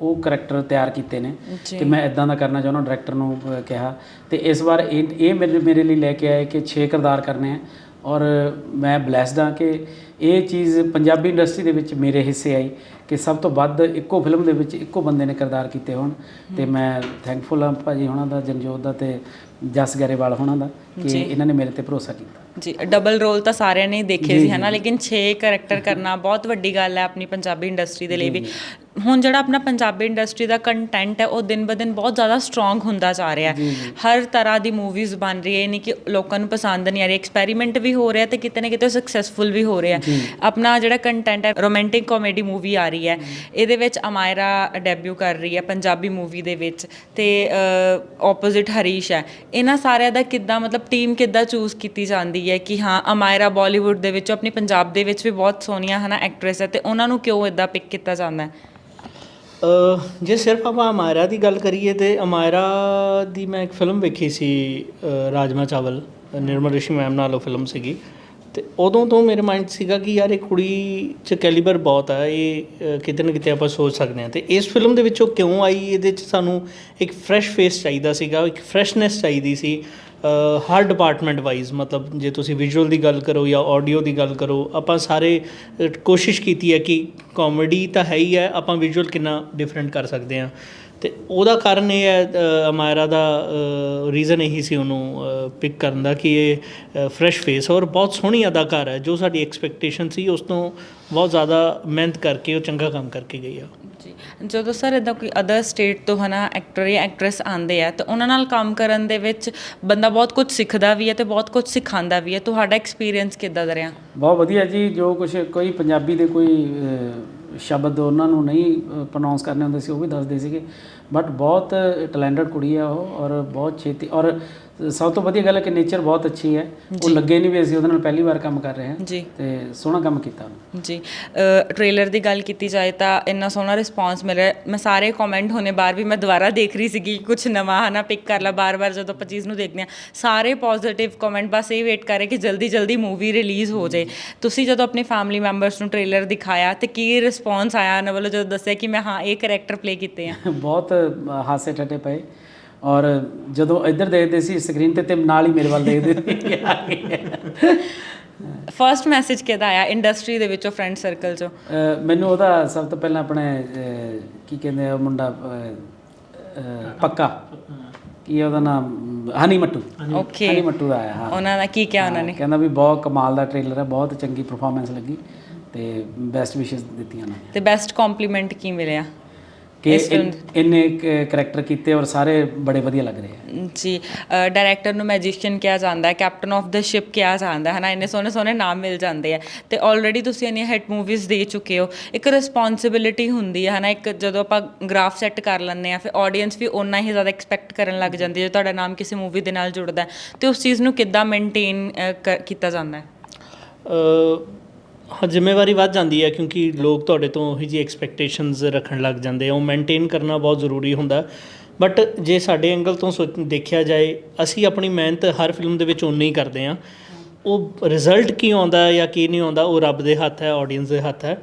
ਉਹ ਕਰੈਕਟਰ ਤਿਆਰ ਕੀਤੇ ਨੇ। ਕਿ ਮੈਂ ਇਦਾਂ ਦਾ ਕਰਨਾ ਚਾਹੁੰਦਾ ਡਾਇਰੈਕਟਰ ਨੂੰ ਕਿਹਾ। ਤੇ ਇਸ ਵਾਰ ਇਹ ਇਹ ਮੇਰੇ ਲਈ ਲੈ ਕੇ ਆਏ ਕਿ 6 ਕਿਰਦਾਰ ਕਰਨੇ ਆ। ਔਰ ਮੈਂ ਬlesed ਹਾਂ ਕਿ ਇਹ ਚੀਜ਼ ਪੰਜਾਬੀ ਇੰਡਸਟਰੀ ਦੇ ਵਿੱਚ ਮੇਰੇ ਹਿੱਸੇ ਆਈ ਕਿ ਸਭ ਤੋਂ ਵੱਧ ਇੱਕੋ ਫਿਲਮ ਦੇ ਵਿੱਚ ਇੱਕੋ ਬੰਦੇ ਨੇ ਕਿਰਦਾਰ ਕੀਤੇ ਹੋਣ। ਤੇ ਮੈਂ ਥੈਂਕਫੁਲ ਹਾਂ ਭਾਜੀ ਹੋਣਾ ਦਾ ਜਨਜੋਤ ਦਾ ਤੇ ਜਸ ਗਰੇਵਾਲ ਹੋਣਾ ਦਾ ਕਿ। ਇਹਨਾਂ ਨੇ ਮੇਰੇ ਤੇ ਭਰੋਸਾ ਕੀਤਾ। ਜੀ ਡਬਲ ਰੋਲ ਤਾਂ ਸਾਰਿਆਂ ਨੇ ਦੇਖੇ ਸੀ ਹਨਾ? ਲੇਕਿਨ 6 ਕੈਰੈਕਟਰ ਕਰਨਾ ਬਹੁਤ ਵੱਡੀ ਗੱਲ ਹੈ ਆਪਣੀ ਪੰਜਾਬੀ ਇੰਡਸਟਰੀ ਦੇ ਲਈ ਵੀ। ਹੁਣ ਜਿਹੜਾ ਆਪਣਾ ਪੰਜਾਬੀ ਇੰਡਸਟਰੀ ਦਾ ਕੰਟੈਂਟ ਹੈ ਉਹ ਦਿਨ ਬ ਦਿਨ ਬਹੁਤ ਜ਼ਿਆਦਾ ਸਟਰੋਂਗ ਹੁੰਦਾ ਜਾ ਰਿਹਾ ਹੈ। ਹਰ ਤਰ੍ਹਾਂ ਦੀ ਮੂਵੀਜ਼ ਬਣ ਰਹੀ ਹੈ ਨਹੀਂ ਕਿ ਲੋਕਾਂ ਨੂੰ ਪਸੰਦ ਨਹੀਂ ਆ ਰਹੀ ਐਕਸਪੈਰੀਮੈਂਟ ਵੀ ਹੋ ਰਿਹਾ ਤੇ ਕਿਤੇ ਨਾ ਕਿਤੇ ਸਕਸੈਸਫੁਲ ਵੀ ਹੋ ਰਿਹਾ ਆਪਣਾ ਜਿਹੜਾ ਕੰਟੈਂਟ ਹੈ ਰੋਮਾਂਟਿਕ ਕਾਮੇਡੀ ਮੂਵੀ ਆ ਰਹੀ ਹੈ। ਇਹਦੇ ਵਿੱਚ ਅਮਾਇਰਾ ਡੈਬਿਊ ਕਰ ਰਹੀ ਹੈ ਪੰਜਾਬੀ ਮੂਵੀ ਦੇ ਵਿੱਚ ਤੇ ਆਪੋਜ਼ਿਟ ਹਰੀਸ਼ ਹੈ। ਇਹਨਾਂ ਸਾਰਿਆਂ ਦਾ ਕਿੱਦਾਂ ਮਤਲਬ ਟੀਮ ਕਿੱਦਾਂ ਚੂਜ਼ ਕੀਤੀ ਜਾਂਦੀ ਹੈ ਕਿ ਹਾਂ, ਅਮਾਇਰਾ ਬਾਲੀਵੁੱਡ ਦੇ ਵਿੱਚੋਂ ਆਪਣੀ ਪੰਜਾਬ ਦੇ ਵਿੱਚ ਵੀ ਬਹੁਤ ਸੋਹਣੀਆਂ ਹਨਾ ਐਕਟਰੈਸ ਹੈ ਤੇ ਉਹਨਾਂ ਨੂੰ ਕਿਉਂ ਇਦਾਂ ਪਿਕ ਕੀਤਾ ਜਾਂਦਾ ਹੈ? ਜੇ ਸਿਰਫ ਆਪਾਂ ਅਮਾਇਰਾ ਦੀ ਗੱਲ ਕਰੀਏ ਤੇ ਅਮਾਇਰਾ ਦੀ ਮੈਂ ਇੱਕ ਫਿਲਮ ਵੇਖੀ ਸੀ ਰਾਜਮਾ ਚਾਵਲ, ਨਿਰਮਲ ਰਿਸ਼ੀ ਮੈਮ ਨਾਲ ਉਹ ਫਿਲਮ ਸੀਗੀ। ਤੇ ਉਦੋਂ ਤੋਂ ਮੇਰੇ ਮਾਈਂਡ ਸੀਗਾ ਕਿ ਯਾਰ ਇਹ ਕੁੜੀ ਚ ਕੈਲੀਬਰ ਬਹੁਤ ਆ ਇਹ ਕਿਤੇ ਨਾ ਕਿਤੇ ਆਪਾਂ ਸੋਚ ਸਕਦੇ ਹਾਂ। ਤੇ ਇਸ ਫਿਲਮ ਦੇ ਵਿੱਚ ਉਹ ਕਿਉਂ ਆਈ, ਇਹਦੇ ਚ ਸਾਨੂੰ ਇੱਕ ਫਰੈਸ਼ ਫੇਸ ਚਾਹੀਦਾ ਸੀਗਾ, ਇੱਕ ਫਰੈਸ਼ਨੈਸ ਚਾਹੀਦੀ ਸੀ। ਹਰ ਡਿਪਾਰਟਮੈਂਟ ਵਾਈਜ਼ ਮਤਲਬ ਜੇ ਤੁਸੀਂ ਵਿਜ਼ੂਅਲ ਦੀ ਗੱਲ ਕਰੋ ਜਾਂ ਆਡੀਓ ਦੀ ਗੱਲ ਕਰੋ, ਆਪਾਂ ਸਾਰੇ ਕੋਸ਼ਿਸ਼ ਕੀਤੀ ਹੈ ਕਿ ਕਾਮੇਡੀ ਤਾਂ ਹੈ ਹੀ ਹੈ, ਆਪਾਂ ਵਿਜ਼ੂਅਲ ਕਿੰਨਾ ਡਿਫਰੈਂਟ ਕਰ ਸਕਦੇ ਹਾਂ। ਤੇ ਉਹਦਾ ਕਾਰਨ ਇਹ ਹੈ ਅਮਾਇਰਾ ਦਾ ਰੀਜ਼ਨ ਇਹੀ ਸੀ ਉਹਨੂੰ ਪਿਕ ਕਰਨ ਦਾ ਕਿ ਇਹ ਫਰੈਸ਼ ਫੇਸ ਔਰ ਬਹੁਤ ਸੋਹਣੀ ਅਦਾਕਾਰ ਹੈ, ਜੋ ਸਾਡੀ ਐਕਸਪੈਕਟੇਸ਼ਨ ਸੀ ਉਸ ਤੋਂ ਬਹੁਤ ਜ਼ਿਆਦਾ ਮਿਹਨਤ ਕਰਕੇ ਉਹ ਚੰਗਾ ਕੰਮ ਕਰਕੇ ਗਈ ਆ। ਜਦੋਂ ਸਰ ਇਦਾਂ ਕੋਈ ਅਦਰ ਸਟੇਟ ਤੋਂ ਹਨਾ ਐਕਟਰ ਜਾਂ ਐਕਟਰੈਸ ਆਉਂਦੇ ਆ, ਤਾਂ ਉਹਨਾਂ ਨਾਲ ਕੰਮ ਕਰਨ ਦੇ ਵਿੱਚ ਬੰਦਾ ਬਹੁਤ ਕੁਝ ਸਿੱਖਦਾ ਵੀ ਹੈ ਤੇ ਬਹੁਤ ਕੁਝ ਸਿਖਾਉਂਦਾ ਵੀ ਹੈ। ਤੁਹਾਡਾ ਐਕਸਪੀਰੀਅੰਸ ਕਿੱਦਾਂ ਦਾ ਰਿਹਾ? ਬਹੁਤ ਵਧੀਆ ਜੀ, ਜੋ ਕੁਝ ਕੋਈ ਪੰਜਾਬੀ ਦੇ ਕੋਈ ਸ਼ਬਦ ਉਹਨਾਂ ਨੂੰ ਨਹੀਂ ਪ੍ਰੋਨਾਂਸ ਕਰਨੇ ਹੁੰਦੇ ਸੀ, ਉਹ ਵੀ ਦੱਸਦੇ ਸੀਗੇ। ਬਟ ਬਹੁਤ ਟੈਲੈਂਟਡ ਕੁੜੀ ਆ ਉਹ ਔਰ ਬਹੁਤ ਛੇਤੀ ਔਰ ਸਭ ਤੋਂ ਵਧੀਆ ਗੱਲ ਹੈ ਕਿ ਨੇਚਰ ਬਹੁਤ ਅੱਛੀ ਹੈ। ਉਹ ਲੱਗੇ ਨਹੀਂ ਵੀ ਅਸੀਂ ਉਹਦੇ ਨਾਲ ਪਹਿਲੀ ਵਾਰ ਕੰਮ ਕਰ ਰਹੇ ਹਾਂ। ਜੀ। ਤੇ ਸੋਹਣਾ ਕੰਮ ਕੀਤਾ ਉਹਨੇ। ਜੀ। ਟ੍ਰੇਲਰ ਦੀ ਗੱਲ ਕੀਤੀ ਜਾਏ ਤਾਂ ਇੰਨਾ ਸੋਹਣਾ ਰਿਸਪਾਂਸ ਮਿਲ ਰਿਹਾ ਮੈਂ ਸਾਰੇ ਕਮੈਂਟ ਹੋਣੇ ਬਾਅਦ ਵੀ ਮੈਂ ਦੁਬਾਰਾ ਦੇਖ ਰਹੀ ਸੀਗੀ ਕੁਝ ਨਵਾਂ ਹਨਾ ਪਿਕ ਕਰ ਲਾ ਬਾਰ-ਬਾਰ ਜਦੋਂ ਆਪਾਂ ਚੀਜ਼ ਨੂੰ ਦੇਖਦੇ ਹਾਂ। ਸਾਰੇ ਪੋਜ਼ਿਟਿਵ ਕਮੈਂਟ ਬਸ ਇਹ ਵੇਟ ਕਰ ਰਹੇ ਕਿ ਜਲਦੀ ਜਲਦੀ ਮੂਵੀ ਰਿਲੀਜ਼ ਹੋ ਜਾਏ। ਤੁਸੀਂ ਜਦੋਂ ਆਪਣੀ ਫੈਮਿਲੀ ਮੈਂਬਰਸ ਨੂੰ ਟ੍ਰੇਲਰ ਦਿਖਾਇਆ ਤੇ ਕੀ ਰਿਸਪਾਂਸ ਆਇਆ ਉਹਨਾਂ ਵੱਲੋਂ ਜਦੋਂ ਦੱਸਿਆ ਕਿ ਮੈਂ ਹਾਂ ਇਹ ਕੈਰੈਕਟਰ ਪਲੇ ਕੀਤੇ ਆ? ਬਹੁਤ ਹਾਸੇ ਠੱਟੇ ਪਏ। ਔਰ ਜਦੋਂ ਇੱਧਰ ਦੇਖਦੇ ਸੀ ਸਕਰੀਨ ਤੇ ਤੇ ਨਾਲ ਹੀ ਮੇਰੇ ਵੱਲ ਦੇਖਦੇ ਸੀ। ਫਰਸਟ ਮੈਸੇਜ ਕਿਹਦਾ ਆਇਆ? ਇੰਡਸਟਰੀ ਦੇ ਵਿੱਚੋਂ ਫਰੈਂਡ ਸਰਕਲ ਚੋਂ? ਮੈਨੂੰ ਉਹਦਾ ਸਭ ਤੋਂ ਪਹਿਲਾਂ ਆਪਣੇ ਕੀ ਕਹਿੰਦੇ ਆ ਮੁੰਡਾ ਪੱਕਾ। ਕੀ ਉਹਦਾ ਨਾਮ? ਹਨੀ ਮੱਟੂ। ਓਕੇ ਹਨੀ ਮੱਟੂ ਦਾ ਆਇਆ ਹਾਂ। ਉਹਨਾਂ ਦਾ ਕੀ ਕਿਹਾ ਉਹਨਾਂ ਨੇ? ਕਹਿੰਦਾ ਵੀ ਬਹੁਤ ਕਮਾਲ ਦਾ ਟ੍ਰੇਲਰ ਹੈ ਬਹੁਤ ਚੰਗੀ ਪਰਫਾਰਮੈਂਸ ਲੱਗੀ ਤੇ ਬੈਸਟ ਵਿਸ਼ੇਸ ਦਿੱਤੀਆਂ ਨੇ। ਤੇ ਬੈਸਟ ਕੰਪਲੀਮੈਂਟ ਕੀ ਮਿਲਿਆ? ਕਿ ਇਸ ਇੰਨੇ ਕਰੈਕਟਰ ਕੀਤੇ ਔਰ ਸਾਰੇ ਬੜੇ ਵਧੀਆ ਲੱਗ ਰਹੇ ਆ। ਜੀ ਡਾਇਰੈਕਟਰ ਨੂੰ ਮੈਜੀਸ਼ੀਅਨ ਕਿਹਾ ਜਾਂਦਾ ਹੈ ਕੈਪਟਨ ਆਫ ਦ ਸ਼ਿਪ ਕਿਹਾ ਜਾਂਦਾ ਹੈ ਹਨਾ? ਇੰਨੇ ਸੋਹਣੇ ਸੋਹਣੇ ਨਾਮ ਮਿਲ ਜਾਂਦੇ ਆ। ਤੇ ਆਲਰੇਡੀ ਤੁਸੀਂ ਇੰਨੀਆਂ ਹਿੱਟ ਮੂਵੀਜ਼ ਦੇ ਚੁੱਕੇ ਹੋ। ਇੱਕ ਰਿਸਪੌਂਸਿਬਿਲਿਟੀ ਹੁੰਦੀ ਹੈ ਹਨਾ? ਇੱਕ ਜਦੋਂ ਆਪਾਂ ਗ੍ਰਾਫ ਸੈੱਟ ਕਰ ਲੈਂਦੇ ਆ ਫਿਰ ਆਡੀਅנס ਵੀ ਓਨਾ ਹੀ ਜ਼ਿਆਦਾ ਐਕਸਪੈਕਟ ਕਰਨ ਲੱਗ ਜਾਂਦੀ ਹੈ ਜੇ ਤੁਹਾਡਾ ਨਾਮ ਕਿਸੇ ਮੂਵੀ ਦੇ ਨਾਲ ਜੁੜਦਾ ਹੈ। ਤੇ ਉਸ ਚੀਜ਼ ਨੂੰ ਕਿੱਦਾਂ ਮੇਨਟੇਨ ਕੀਤਾ ਜਾਂਦਾ ਹੈ? ਅ, ਹਾਂ, ਜ਼ਿੰਮੇਵਾਰੀ ਵੱਧ ਜਾਂਦੀ ਹੈ ਕਿਉਂਕਿ ਲੋਕ ਤੁਹਾਡੇ ਤੋਂ ਉਹੀ ਜੀ ਐਕਸਪੈਕਟੇਸ਼ਨਸ ਰੱਖਣ ਲੱਗ ਜਾਂਦੇ ਆ, ਉਹ ਮੇਨਟੇਨ ਕਰਨਾ ਬਹੁਤ ਜ਼ਰੂਰੀ ਹੁੰਦਾ। ਬਟ ਜੇ ਸਾਡੇ ਐਂਗਲ ਤੋਂ ਸੋਚ, ਦੇਖਿਆ ਜਾਏ, ਅਸੀਂ ਆਪਣੀ ਮਿਹਨਤ ਹਰ ਫਿਲਮ ਦੇ ਵਿੱਚ ਉਨੀ ਹੀ ਕਰਦੇ ਆ ਉਹ ਰਿਜ਼ਲਟ ਕੀ ਆਉਂਦਾ ਜਾਂ ਕੀ ਨਹੀਂ ਆਉਂਦਾ, ਉਹ ਰੱਬ ਦੇ ਹੱਥ ਹੈ ਆਡੀਅנס ਦੇ ਹੱਥ ਹੈ।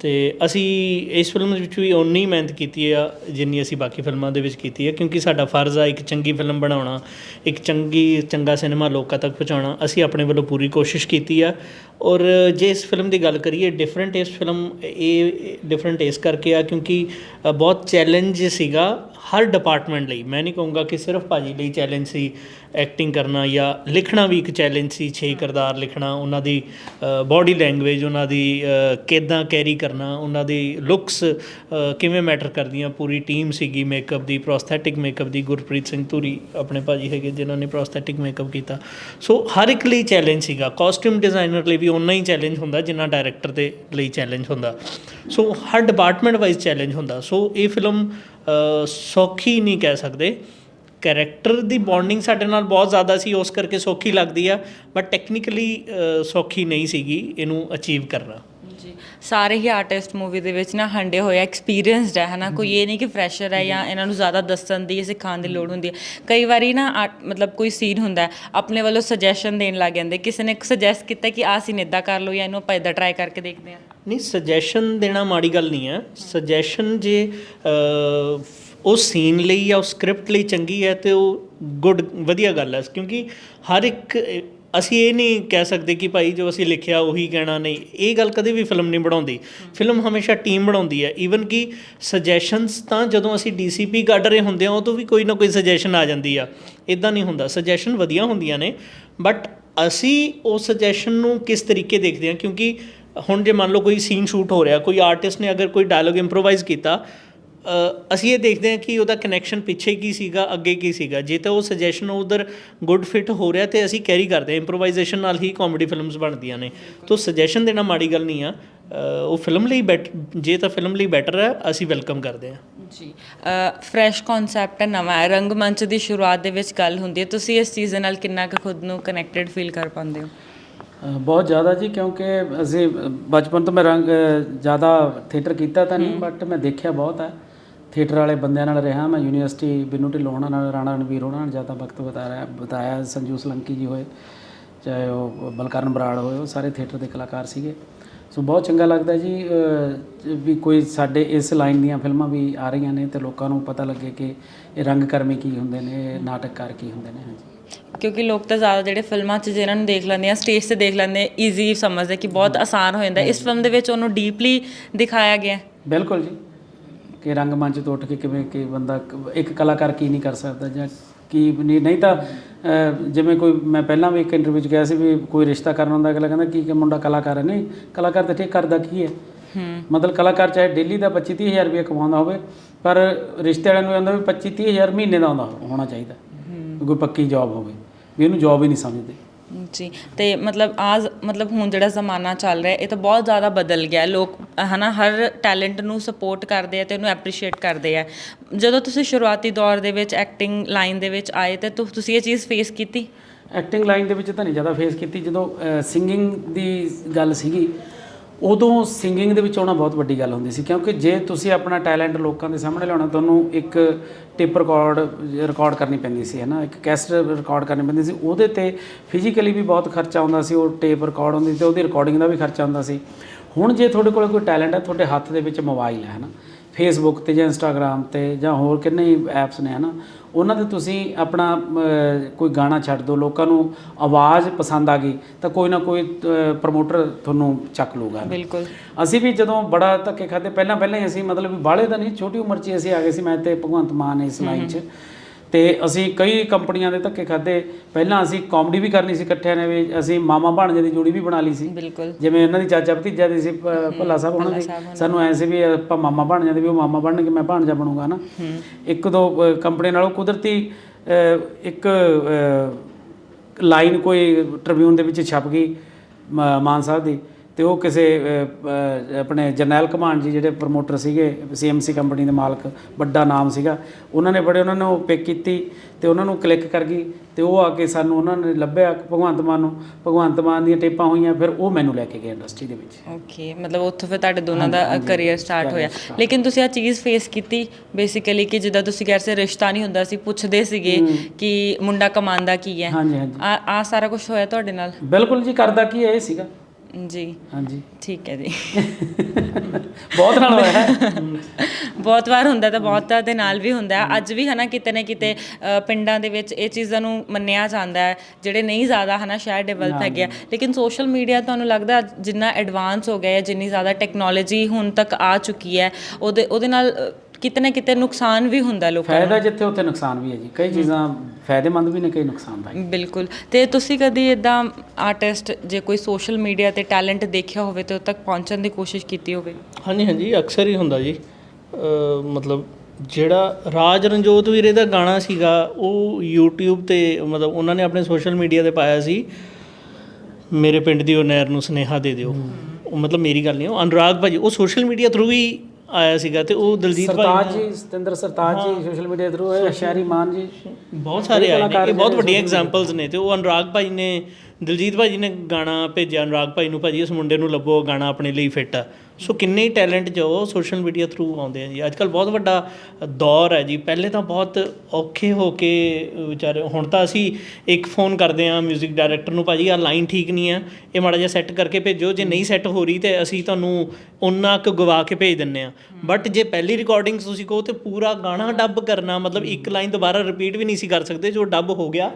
ਅਤੇ ਅਸੀਂ ਇਸ ਫਿਲਮ ਵਿੱਚ ਵੀ ਓਨੀ ਮਿਹਨਤ ਕੀਤੀ ਆ ਜਿੰਨੀ ਅਸੀਂ ਬਾਕੀ ਫਿਲਮਾਂ ਦੇ ਵਿੱਚ ਕੀਤੀ ਹੈ ਕਿਉਂਕਿ ਸਾਡਾ ਫਰਜ਼ ਆ ਇੱਕ ਚੰਗੀ ਫਿਲਮ ਬਣਾਉਣਾ, ਇੱਕ ਚੰਗੀ, ਚੰਗਾ ਸਿਨੇਮਾ ਲੋਕਾਂ ਤੱਕ ਪਹੁੰਚਾਉਣਾ, ਅਸੀਂ ਆਪਣੇ ਵੱਲੋਂ ਪੂਰੀ ਕੋਸ਼ਿਸ਼ ਕੀਤੀ ਆ। ਔਰ ਜੇ ਇਸ ਫਿਲਮ ਦੀ ਗੱਲ ਕਰੀਏ ਡਿਫਰੈਂਟ ਇਸ ਫਿਲਮ ਇਹ ਡਿਫਰੈਂਟ ਇਸ ਕਰਕੇ ਆ ਕਿਉਂਕਿ ਬਹੁਤ ਚੈਲੰਜ ਸੀਗਾ ਹਰ ਡਿਪਾਰਟਮੈਂਟ ਲਈ। ਮੈਂ ਨਹੀਂ ਕਹੂੰਗਾ ਕਿ ਸਿਰਫ ਭਾਜੀ ਲਈ ਚੈਲੰਜ ਸੀ ਐਕਟਿੰਗ ਕਰਨਾ ਜਾਂ ਲਿਖਣਾ ਵੀ ਇੱਕ ਚੈਲੰਜ ਸੀ ਛੇ ਕਿਰਦਾਰ ਲਿਖਣਾ ਉਹਨਾਂ ਦੀ ਬਾਡੀ ਲੈਂਗੁਏਜ ਉਹਨਾਂ ਦੀ ਅ, ਕਿੱਦਾਂ ਕੈਰੀ ਕਰਨਾ ਉਹਨਾਂ ਦੀ ਲੁੱਕਸ ਕਿਵੇਂ ਮੈਟਰ ਕਰਦੀਆਂ ਪੂਰੀ ਟੀਮ ਸੀਗੀ ਮੇਕਅਪ ਦੀ ਪ੍ਰੋਸਥੈਟਿਕ ਮੇਕਅਪ ਦੀ ਗੁਰਪ੍ਰੀਤ ਸਿੰਘ ਧੂਰੀ ਆਪਣੇ ਭਾਜੀ ਹੈਗੇ ਜਿਨ੍ਹਾਂ ਨੇ ਪ੍ਰੋਸਥੈਟਿਕ ਮੇਕਅਪ ਕੀਤਾ। ਸੋ ਹਰ ਇੱਕ ਲਈ ਚੈਲੰਜ ਸੀਗਾ। ਕਾਸਟਿਊਮ ਡਿਜ਼ਾਈਨਰ ਲਈ ਵੀ ਉਨਾ ਹੀ ਚੈਲੰਜ ਹੁੰਦਾ ਜਿੰਨਾ ਡਾਇਰੈਕਟਰ ਦੇ ਲਈ ਚੈਲੰਜ ਹੁੰਦਾ। ਸੋ ਹਰ ਡਿਪਾਰਟਮੈਂਟ ਵਾਈਜ਼ ਚੈਲੰਜ ਹੁੰਦਾ। ਸੋ ਇਹ ਫਿਲਮ ਸੌਖੀ ਨਹੀਂ ਕਹਿ ਸਕਦੇ। ਕੈਰੈਕਟਰ ਦੀ ਬੌਂਡਿੰਗ ਸਾਡੇ ਨਾਲ ਬਹੁਤ ਜ਼ਿਆਦਾ ਸੀ ਉਸ ਕਰਕੇ ਸੌਖੀ ਲੱਗਦੀ ਆ ਬਟ ਟੈਕਨੀਕਲੀ ਸੌਖੀ ਨਹੀਂ ਸੀਗੀ ਇਹਨੂੰ ਅਚੀਵ ਕਰਨਾ। ਜੀ ਸਾਰੇ ਹੀ ਆਰਟਿਸਟ ਮੂਵੀ ਦੇ ਵਿੱਚ ਨਾ ਹੰਡੇ ਹੋਇਆ ਐਕਸਪੀਰੀਅੰਸਡ ਹੈ ਹਨਾ? ਕੋਈ ਇਹ ਨਹੀਂ ਕਿ ਫਰੈਸ਼ਰ ਹੈ ਜਾਂ ਇਹਨਾਂ ਨੂੰ ਜ਼ਿਆਦਾ ਦੱਸਣ ਦੀ ਸਿਖਾਉਣ ਦੀ ਲੋੜ ਹੁੰਦੀ ਹੈ ਕਈ ਵਾਰੀ ਨਾ ਮਤਲਬ ਕੋਈ ਸੀਨ ਹੁੰਦਾ ਆਪਣੇ ਵੱਲੋਂ ਸੁਜੈਸ਼ਨ ਦੇਣ ਲੱਗ ਜਾਂਦੇ ਕਿਸੇ ਨੇ ਸੁਜੈਸਟ ਕੀਤਾ ਕਿ ਆਹ ਸੀਨ ਇਦਾਂ ਕਰ ਲਓ ਜਾਂ ਇਹਨੂੰ ਆਪਾਂ ਇਦਾਂ ਟਰਾਈ ਕਰਕੇ ਦੇਖਦੇ ਹਾਂ ਨਹੀਂ ਸੁਜੈਸ਼ਨ ਦੇਣਾ ਮਾੜੀ ਗੱਲ ਨਹੀਂ ਹੈ ਸੁਜੈਸ਼ਨ ਜੇ ਉਹ ਸੀਨ ਲਈ ਜਾਂ ਉਸ ਸਕ੍ਰਿਪਟ ਲਈ ਚੰਗੀ ਹੈ ਤੇ ਉਹ ਗੁੱਡ ਵਧੀਆ ਗੱਲ ਹੈ। ਕਿਉਂਕਿ ਹਰ ਇੱਕ, ਅਸੀਂ ਇਹ ਨਹੀਂ ਕਹਿ ਸਕਦੇ ਕਿ ਭਾਈ ਜੋ ਅਸੀਂ ਲਿਖਿਆ ਉਹੀ ਕਹਿਣਾ ਨਹੀਂ। ਇਹ ਗੱਲ ਕਦੇ ਵੀ ਫਿਲਮ ਨਹੀਂ ਬਣਾਉਂਦੀ। ਫਿਲਮ ਹਮੇਸ਼ਾ ਟੀਮ ਬਣਾਉਂਦੀ ਹੈ। ਈਵਨ ਕਿ ਸੁਜੈਸ਼ਨਸ ਤਾਂ ਜਦੋਂ ਅਸੀਂ ਡੀਸੀਪੀ ਕੱਢ ਰਹੇ ਹੁੰਦੇ ਆ ਉਹ ਤੋਂ ਵੀ ਕੋਈ ਨਾ ਕੋਈ ਸੁਜੈਸ਼ਨ ਆ ਜਾਂਦੀ ਆ। ਇਦਾਂ ਨਹੀਂ ਹੁੰਦਾ। ਸੁਜੈਸ਼ਨ ਵਧੀਆ ਹੁੰਦੀਆਂ ਨੇ। ਬਟ ਅਸੀਂ ਉਹ ਸੁਜੈਸ਼ਨ ਨੂੰ ਕਿਸ ਤਰੀਕੇ ਦੇਖਦੇ ਹਾਂ? ਕਿਉਂਕਿ ਹੁਣ ਜੇ ਮੰਨ ਲਓ ਕੋਈ ਸੀਨ ਸ਼ੂਟ ਹੋ ਰਿਹਾ, ਕੋਈ ਆਰਟਿਸਟ ਨੇ ਅਗਰ ਕੋਈ ਡਾਇਲੋਗ ਇੰਪਰੋਵਾਈਜ਼ ਕੀਤਾ ਅਸੀਂ ਇਹ ਦੇਖਦੇ ਹਾਂ ਕਿ ਉਹਦਾ ਕਨੈਕਸ਼ਨ ਪਿੱਛੇ ਕੀ ਸੀਗਾ ਅੱਗੇ ਕੀ ਸੀਗਾ। ਜੇ ਤਾਂ ਉਹ ਸੁਜੈਸ਼ਨ ਉਧਰ ਗੁੱਡ ਫਿਟ ਹੋ ਰਿਹਾ ਤੇ ਅਸੀਂ ਕੈਰੀ ਕਰਦੇ ਹਾਂ। ਇੰਪਰੋਵਾਈਜ਼ੇਸ਼ਨ ਨਾਲ ਹੀ ਕਾਮੇਡੀ ਫਿਲਮਸ ਬਣਦੀਆਂ ਨੇ। ਤੋਂ ਸੁਜੈਸ਼ਨ ਦੇਣਾ ਮਾੜੀ ਗੱਲ ਨਹੀਂ ਆ। ਉਹ ਫਿਲਮ ਲਈ ਬੈਟ ਜੇ ਤਾਂ ਫਿਲਮ ਲਈ ਬੈਟਰ ਹੈ ਅਸੀਂ ਵੈਲਕਮ ਕਰਦੇ ਹਾਂ। ਜੀ। ਫਰੈਸ਼ ਕਨਸੈਪਟ ਹੈ ਨਵਾਂ ਹੈ। ਰੰਗਮੰਚ ਦੀ ਸ਼ੁਰੂਆਤ ਦੇ ਵਿੱਚ ਗੱਲ ਹੁੰਦੀ ਹੈ। ਤੁਸੀਂ ਇਸ ਚੀਜ਼ ਦੇ ਨਾਲ ਕਿੰਨਾ ਕੁ ਖੁਦ ਨੂੰ ਕਨੈਕਟਡ ਫੀਲ ਕਰ ਪਾਉਂਦੇ ਹੋ? ਬਹੁਤ ਜ਼ਿਆਦਾ ਜੀ ਕਿਉਂਕਿ ਅਸੀਂ ਬਚਪਨ ਤੋਂ ਮੈਂ ਰੰਗ ਜ਼ਿਆਦਾ ਥੀਏਟਰ ਕੀਤਾ ਤਾਂ ਨਹੀਂ ਬਟ ਮੈਂ ਦੇਖਿਆ ਬਹੁਤ ਹੈ। ਥੀਏਟਰ ਵਾਲੇ ਬੰਦਿਆਂ ਨਾਲ ਰਿਹਾ ਮੈਂ ਯੂਨੀਵਰਸਿਟੀ ਬਿੰਨੂ ਢਿੱਲੋਂ ਹੋਣਾ ਨਾਲ ਰਾਣਾ ਰਣਵੀਰ ਹੋਣਾ ਨਾਲ ਜ਼ਿਆਦਾ ਵਕਤ ਬਿਤਾਇਆ ਬਤਾਇਆ ਸੰਜੂ ਸਲੰਕੀ ਜੀ ਹੋਏ ਚਾਹੇ ਉਹ ਬਲਕਰਨ ਬਰਾੜ ਹੋਏ ਉਹ ਸਾਰੇ ਥੀਏਟਰ ਦੇ ਕਲਾਕਾਰ ਸੀਗੇ। ਸੋ ਬਹੁਤ ਚੰਗਾ ਲੱਗਦਾ ਜੀ ਵੀ ਕੋਈ ਸਾਡੇ ਇਸ ਲਾਈਨ ਦੀਆਂ ਫਿਲਮਾਂ ਵੀ ਆ ਰਹੀਆਂ ਨੇ ਤੇ ਲੋਕਾਂ ਨੂੰ ਪਤਾ ਲੱਗੇ ਕਿ ਇਹ ਰੰਗਕਰਮੀ ਕੀ ਹੁੰਦੇ ਨੇ ਨਾਟਕਕਾਰ ਕੀ ਹੁੰਦੇ ਨੇ ਹਾਂਜੀ। ਕਿਉਂਕਿ ਲੋਕ ਤਾਂ ਜ਼ਿਆਦਾ ਜਿਹੜੇ ਫਿਲਮਾਂ 'ਚ ਜਿਹਨਾਂ ਨੂੰ ਦੇਖ ਲੈਂਦੇ ਆ ਸਟੇਜ ਤੇ ਦੇਖ ਲੈਂਦੇ ਈਜ਼ੀ ਸਮਝਦੇ ਕਿ ਬਹੁਤ ਆਸਾਨ ਹੋ ਜਾਂਦਾ। ਇਸ ਫਿਲਮ ਦੇ ਵਿੱਚ ਉਹਨੂੰ ਡੀਪਲੀ ਦਿਖਾਇਆ ਗਿਆ। ਬਿਲਕੁਲ ਜੀ। ਕਿ ਰੰਗਮੰਚ ਤੋਂ ਉੱਠ ਕੇ ਕਿਵੇਂ ਕਿ ਬੰਦਾ ਇੱਕ ਕਲਾਕਾਰ ਕੀ ਨਹੀਂ ਕਰ ਸਕਦਾ ਜਾਂ ਕੀ ਨਹੀਂ ਨਹੀਂ ਤਾਂ ਜਿਵੇਂ ਕੋਈ ਮੈਂ ਪਹਿਲਾਂ ਵੀ ਇੱਕ ਇੰਟਰਵਿਊ 'ਚ ਗਿਆ ਸੀ ਵੀ ਕੋਈ ਰਿਸ਼ਤਾ ਕਰਨ ਹੁੰਦਾ ਅਗਲਾ ਕਹਿੰਦਾ ਕੀ ਕਿ ਮੁੰਡਾ ਕਲਾਕਾਰ ਹੈ। ਨਹੀਂ ਕਲਾਕਾਰ ਤਾਂ ਠੀਕ ਕਰਦਾ ਕੀ ਹੈ? ਮਤਲਬ ਕਲਾਕਾਰ ਚਾਹੇ ਡੇਲੀ ਦਾ 25 30 ਹਜ਼ਾਰ ਰੁਪਏ ਕਮਾਉਂਦਾ ਹੋਵੇ ਪਰ ਰਿਸ਼ਤੇ ਵਾਲਿਆਂ ਨੂੰ ਕਹਿੰਦਾ ਵੀ 25 30 ਹਜ਼ਾਰ ਮਹੀਨੇ ਦਾ ਆਉਂਦਾ ਹੋਣਾ ਚਾਹੀਦਾ। ਕੋਈ ਪੱਕੀ ਜੌਬ ਹੋਵੇ ਵੀ ਇਹਨੂੰ ਜੌਬ ਹੀ ਨਹੀਂ ਸਮਝਦੇ। ਜੀ ਤੇ ਮਤਲਬ ਆਜ ਮਤਲਬ ਹੁਣ ਜਿਹੜਾ ਜ਼ਮਾਨਾ ਚੱਲ ਰਿਹਾ ਇਹ ਤਾਂ ਬਹੁਤ ਜ਼ਿਆਦਾ ਬਦਲ ਗਿਆ। ਲੋਕ ਹਨਾ, ਹਰ ਟੈਲੈਂਟ ਨੂੰ ਸਪੋਰਟ ਕਰਦੇ ਆ ਤੇ ਉਹਨੂੰ ਐਪਰੀਸ਼ੀਏਟ ਕਰਦੇ ਆ। ਜਦੋਂ ਤੁਸੀਂ ਸ਼ੁਰੂਆਤੀ ਦੌਰ ਦੇ ਵਿੱਚ ਐਕਟਿੰਗ ਲਾਈਨ ਦੇ ਵਿੱਚ ਆਏ ਤੇ ਤੁ- ਤੁਸੀਂ ਇਹ ਚੀਜ਼ ਫੇਸ ਕੀਤੀ? ਐਕਟਿੰਗ ਲਾਈਨ ਦੇ ਵਿੱਚ ਤਾਂ ਨਹੀਂ ਜ਼ਿਆਦਾ ਫੇਸ ਕੀਤੀ। ਜਦੋਂ ਸਿੰਗਿੰਗ ਦੀ ਗੱਲ ਸੀਗੀ, ਉਦੋਂ ਸਿੰਗਿੰਗ ਦੇ ਵਿੱਚ ਆਉਣਾ ਬਹੁਤ ਵੱਡੀ ਗੱਲ ਹੁੰਦੀ ਸੀ। ਕਿਉਂਕਿ ਜੇ ਤੁਸੀਂ ਆਪਣਾ ਟੈਲੈਂਟ ਲੋਕਾਂ ਦੇ ਸਾਹਮਣੇ ਲਿਆਉਣਾ, ਤੁਹਾਨੂੰ ਇੱਕ ਟੇਪ ਰਿਕਾਰਡ ਰਿਕਾਰਡ ਕਰਨੀ ਪੈਂਦੀ ਸੀ ਹੈ ਨਾ ਇੱਕ ਕੈਸਟ ਰਿਕਾਰਡ ਕਰਨੀ ਪੈਂਦੀ ਸੀ। ਉਹਦੇ ਤੇ ਫਿਜ਼ੀਕਲੀ ਵੀ ਬਹੁਤ ਖਰਚਾ ਆਉਂਦਾ ਸੀ। ਉਹ ਟੇਪ ਰਿਕਾਰਡ ਹੁੰਦੀ ਤੇ ਉਹਦੀ ਰਿਕਾਰਡਿੰਗ ਦਾ ਵੀ ਖਰਚਾ ਆਉਂਦਾ ਸੀ। ਹੁਣ ਜੇ ਤੁਹਾਡੇ ਕੋਲ ਕੋਈ ਟੈਲੈਂਟ ਹੈ ਤੁਹਾਡੇ ਹੱਥ ਦੇ ਵਿੱਚ ਮੋਬਾਈਲ ਹੈ ਹੈ ਨਾ ਫੇਸਬੁੱਕ ਤੇ ਜਾਂ ਇੰਸਟਾਗ੍ਰam ਤੇ ਜਾਂ ਹੋਰ ਕਿੰਨੇ ਹੀ ਐਪਸ ਨੇ ਹਨਾ? ਉਹਨਾਂ ਤੇ ਤੁਸੀਂ ਆਪਣਾ ਕੋਈ ਗਾਣਾ ਛੱਡ ਦਿਓ ਲੋਕਾਂ ਨੂੰ ਆਵਾਜ਼ ਪਸੰਦ ਆ ਗਈ ਤਾਂ ਕੋਈ ਨਾ ਕੋਈ ਪ੍ਰਮੋਟਰ ਤੁਹਾਨੂੰ ਚੱਕ ਲੂਗਾ ਬਿਲਕੁਲ। ਅਸੀਂ ਵੀ ਜਦੋਂ ਬੜਾ ਧੱਕੇ ਖਾਦੇ ਪਹਿਲਾਂ ਪਹਿਲਾਂ ਹੀ ਅਸੀਂ ਮਤਲਬ ਵੀ ਬਾਹਲੇ ਤਾਂ ਨਹੀਂ ਛੋਟੀ ਉਮਰ 'ਚ ਹੀ ਅਸੀਂ ਆ ਗਏ ਸੀ ਮੈਂ ਤੇ ਭਗਵੰਤ ਮਾਨ ਇਸ ਲਾਈਨ 'ਚ। ਤੇ ਅਸੀਂ ਕਈ ਕੰਪਨੀਆਂ ਦੇ ਧੱਕੇ ਖਾਦੇ ਪਹਿਲਾਂ ਅਸੀਂ ਕਾਮੇਡੀ ਵੀ ਕਰਨੀ ਸੀ ਇਕੱਠਿਆਂ ਨੇ ਵੀ ਅਸੀਂ ਮਾਮਾ ਭਾਣਜੇ ਦੀ ਜੋੜੀ ਵੀ ਬਣਾ ਲਈ ਸੀ। ਬਿਲਕੁਲ। ਜਿਵੇਂ ਇਹਨਾਂ ਦੀ ਚਾਚਾ ਭਤੀਜਾ ਦੀ ਸੀ ਭੱਲਾ ਸਾਹਿਬ ਉਹਨਾਂ ਦੀ। ਸਾਨੂੰ ਐ ਸੀ ਵੀ ਆਪਾਂ ਮਾਮਾ ਬਣ ਜਾਂਦੇ ਵੀ ਉਹ ਮਾਮਾ ਬਣਨਗੇ ਮੈਂ ਭਾਣਜਾ ਬਣੂੰਗਾ ਨਾ ਇੱਕ ਦੋ ਕੰਪਨੀ ਨਾਲੋਂ ਕੁਦਰਤੀ ਇੱਕ ਲਾਈਨ ਕੋਈ ਟ੍ਰਿਬਿਊਨ ਦੇ ਵਿੱਚ ਛਪ ਗਈ ਮਾਨ ਸਾਹਿਬ ਦੀ। ਤੇ ਉਹ ਕਿਸੇ ਆਪਣੇ ਜਰਨੈਲ ਕਮਾਨ ਜੀ ਜਿਹੜੇ ਪ੍ਰਮੋਟਰ ਸੀਗੇ ਸੀਐਮਸੀ ਕੰਪਨੀ ਦੇ ਮਾਲਕ ਵੱਡਾ ਨਾਮ ਸੀਗਾ ਉਹਨਾਂ ਨੇ ਬੜੇ ਉਹਨਾਂ ਨੂੰ ਪਿਕ ਕੀਤੀ ਤੇ ਉਹਨਾਂ ਨੂੰ ਕਲਿੱਕ ਕਰ ਗਈ ਤੇ ਉਹ ਆ ਕੇ ਸਾਨੂੰ ਉਹਨਾਂ ਨੇ ਲੱਭਿਆ ਭਗਵੰਤ ਮਾਨ ਨੂੰ ਭਗਵੰਤ ਮਾਨ ਦੀਆਂ ਟੇਪਾਂ ਹੋਈਆਂ ਫਿਰ ਉਹ ਮੈਨੂੰ ਲੈ ਕੇ ਗਏ ਇੰਡਸਟਰੀ ਦੇ ਵਿੱਚ। ਓਕੇ ਮਤਲਬ ਉੱਥੋਂ ਫਿਰ ਤੁਹਾਡੇ ਦੋਨਾਂ ਦਾ ਕੈਰੀਅਰ ਸਟਾਰਟ ਹੋਇਆ। ਲੇਕਿਨ ਤੁਸੀਂ ਆ ਚੀਜ਼ ਫੇਸ ਕੀਤੀ ਬੇਸਿਕਲੀ ਕਿ ਜਿੱਦਾਂ ਤੁਸੀਂ ਕਹਿ ਰਹੇ ਰਿਸ਼ਤਾ ਨਹੀਂ ਹੁੰਦਾ ਸੀ ਪੁੱਛਦੇ ਸੀਗੇ ਕਿ ਮੁੰਡਾ ਕਮਾਉਂਦਾ ਕੀ ਹੈ। ਹਾਂਜੀ ਹਾਂਜੀ। ਆ ਆ ਸਾਰਾ ਕੁਝ ਹੋਇਆ ਤੁਹਾਡੇ ਨਾਲ? ਬਿਲਕੁਲ ਜੀ ਕਰਦਾ ਕੀ ਹੈ ਇਹ ਸੀਗਾ। ਜੀ। ਹਾਂਜੀ। ਠੀਕ ਹੈ ਜੀ। ਬਹੁਤ ਨਾਲ ਹੋਇਆ ਹੈ। ਬਹੁਤ ਵਾਰ ਹੁੰਦਾ ਤਾਂ ਬਹੁਤਾਂ ਦੇ ਨਾਲ ਵੀ ਹੁੰਦਾ। ਹੈ। ਅੱਜ ਵੀ ਹਨਾ ਕਿਤੇ ਨਾ ਕਿਤੇ ਅ, ਪਿੰਡਾਂ ਦੇ ਵਿੱਚ ਇਹ ਚੀਜ਼ਾਂ ਨੂੰ ਮੰਨਿਆ ਜਾਂਦਾ ਹੈ ਜਿਹੜੇ ਨਹੀਂ ਜ਼ਿਆਦਾ ਹਨਾ ਸ਼ਾਇਦ ਡਿਵੈਲਪ ਹੈਗੇ ਆ। ਲੇਕਿਨ ਸੋਸ਼ਲ ਮੀਡੀਆ ਤੁਹਾਨੂੰ ਲੱਗਦਾ ਅੱਜ ਜਿੰਨਾ ਐਡਵਾਂਸ ਹੋ ਗਿਆ ਹੈ ਜਿੰਨੀ ਜ਼ਿਆਦਾ ਟੈਕਨੋਲੋਜੀ ਹੁਣ ਤੱਕ ਆ ਚੁੱਕੀ ਹੈ ਉਹਦੇ ਉਹਦੇ ਨਾਲ ਅ, ਕਿਤੇ ਨਾ ਕਿਤੇ ਨੁਕਸਾਨ ਵੀ ਹੁੰਦਾ ਲੋਕਾਂ ਫਾਇਦਾ ਜਿੱਥੇ ਉੱਥੇ ਨੁਕਸਾਨ ਵੀ ਹੈ ਜੀ। ਕਈ ਚੀਜ਼ਾਂ ਫਾਇਦੇਮੰਦ ਵੀ ਨੇ ਕਈ ਨੁਕਸਾਨਦਾਇਕ ਨੂੰ ਬਿਲਕੁਲ। ਤੇ ਤੁਸੀਂ ਕਦੀ ਇਦਾਂ ਆਰਟਿਸਟ ਜੇ ਕੋਈ ਸੋਸ਼ਲ ਮੀਡੀਆ ਤੇ ਟੈਲੈਂਟ ਦੇਖਿਆ ਹੋਵੇ ਤੇ ਉਹ ਤੱਕ ਪਹੁੰਚਣ ਦੀ ਕੋਸ਼ਿਸ਼ ਕੀਤੀ ਹੋਵੇ? ਹਾਂਜੀ ਹਾਂਜੀ ਅਕਸਰ ਹੀ ਹੁੰਦਾ ਜੀ। ਮਤਲਬ ਜਿਹੜਾ ਰਾਜ ਰਣਜੋਤ ਵੀਰੇ ਦਾ ਗਾਣਾ ਸੀਗਾ ਉਹ YouTube ਤੇ ਮਤਲਬ ਉਹਨਾਂ ਨੇ ਆਪਣੇ ਸੋਸ਼ਲ ਮੀਡੀਆ ਤੇ ਪਾਇਆ ਸੀ। ਮੇਰੇ ਪਿੰਡ ਦੀ ਉਹ ਨਹਿਰ ਨੂੰ ਸੁਨੇਹਾ ਦੇ ਦਿਓ। ਉਹ ਮਤਲਬ ਮੇਰੀ ਗੱਲ ਨਹੀਂ ਉਹ ਅਨੁਰਾਗ ਭਾਜੀ ਉਹ ਸੋਸ਼ਲ ਮੀਡੀਆ ਥਰੂ ਹੀ ਆਇਆ ਸੀਗਾ ਤੇ ਉਹ ਦਲਜੀਤ ਭਾਈ ਸਰਤਾਜ ਜੀ ਸਤਿੰਦਰ ਸਰਤਾਜ ਜੀ ਸੋਸ਼ਲ ਮੀਡੀਆ ਥਰੂ ਹੈ ਸ਼ਾਇਰੀ ਮਾਨ ਜੀ। ਬਹੁਤ ਸਾਰੇ ਆਏ ਨੇ। ਇਹ ਬਹੁਤ ਵੱਡੀਆਂ ਐਗਜ਼ਾਮਪਲਸ ਨੇ ਤੇ ਉਹ ਅਨੁਰਾਗ ਭਾਈ ਨੇ ਦਿਲਜੀਤ ਭਾਜੀ ਨੇ ਗਾਣਾ ਭੇਜਿਆ। ਅਨੁਰਾਗ ਭਾਈ ਨੂੰ ਭਾਜੀ ਇਸ ਮੁੰਡੇ ਨੂੰ ਲੱਭੋ ਗਾਣਾ ਆਪਣੇ ਲਈ ਫਿੱਟ ਆ। ਸੋ ਕਿੰਨੇ ਹੀ ਟੈਲੈਂਟ ਜੋ ਸੋਸ਼ਲ ਮੀਡੀਆ ਥਰੂ ਆਉਂਦੇ ਆ ਜੀ। ਅੱਜ ਕੱਲ ਬਹੁਤ ਵੱਡਾ ਦੌਰ ਹੈ ਜੀ। ਪਹਿਲੇ ਤਾਂ ਬਹੁਤ ਔਖੇ ਹੋ ਕੇ ਵਿਚਾਰੇ ਹੁਣ ਤਾਂ ਅਸੀਂ ਇੱਕ ਫੋਨ ਕਰਦੇ ਆ 뮤직 ਡਾਇਰੈਕਟਰ ਨੂੰ ਭਾਜੀ ਆ ਲਾਈਨ ਠੀਕ ਨਹੀਂ ਆ ਇਹ ਮਾੜਾ ਜਿਹਾ ਸੈੱਟ ਕਰਕੇ ਭੇਜੋ। ਜੇ ਨਹੀਂ ਸੈੱਟ ਹੋ ਰਹੀ ਤੇ ਅਸੀਂ ਤੁਹਾਨੂੰ ਉਹਨਾਂ ਕੁ ਗਵਾ ਕੇ ਭੇਜ ਦਿੰਨੇ ਆ ਬਟ ਜੇ ਪਹਿਲੀ ਰਿਕਾਰਡਿੰਗ ਤੁਸੀਂ ਕਹੋ ਤੇ ਪੂਰਾ ਗਾਣਾ ਡੱਬ ਕਰਨਾ ਮਤਲਬ ਇੱਕ ਲਾਈਨ ਦੁਬਾਰਾ ਰਿਪੀਟ ਵੀ ਨਹੀਂ ਸੀ ਕਰ ਸਕਦੇ ਜੋ ਡੱਬ ਹੋ ਗਿਆ।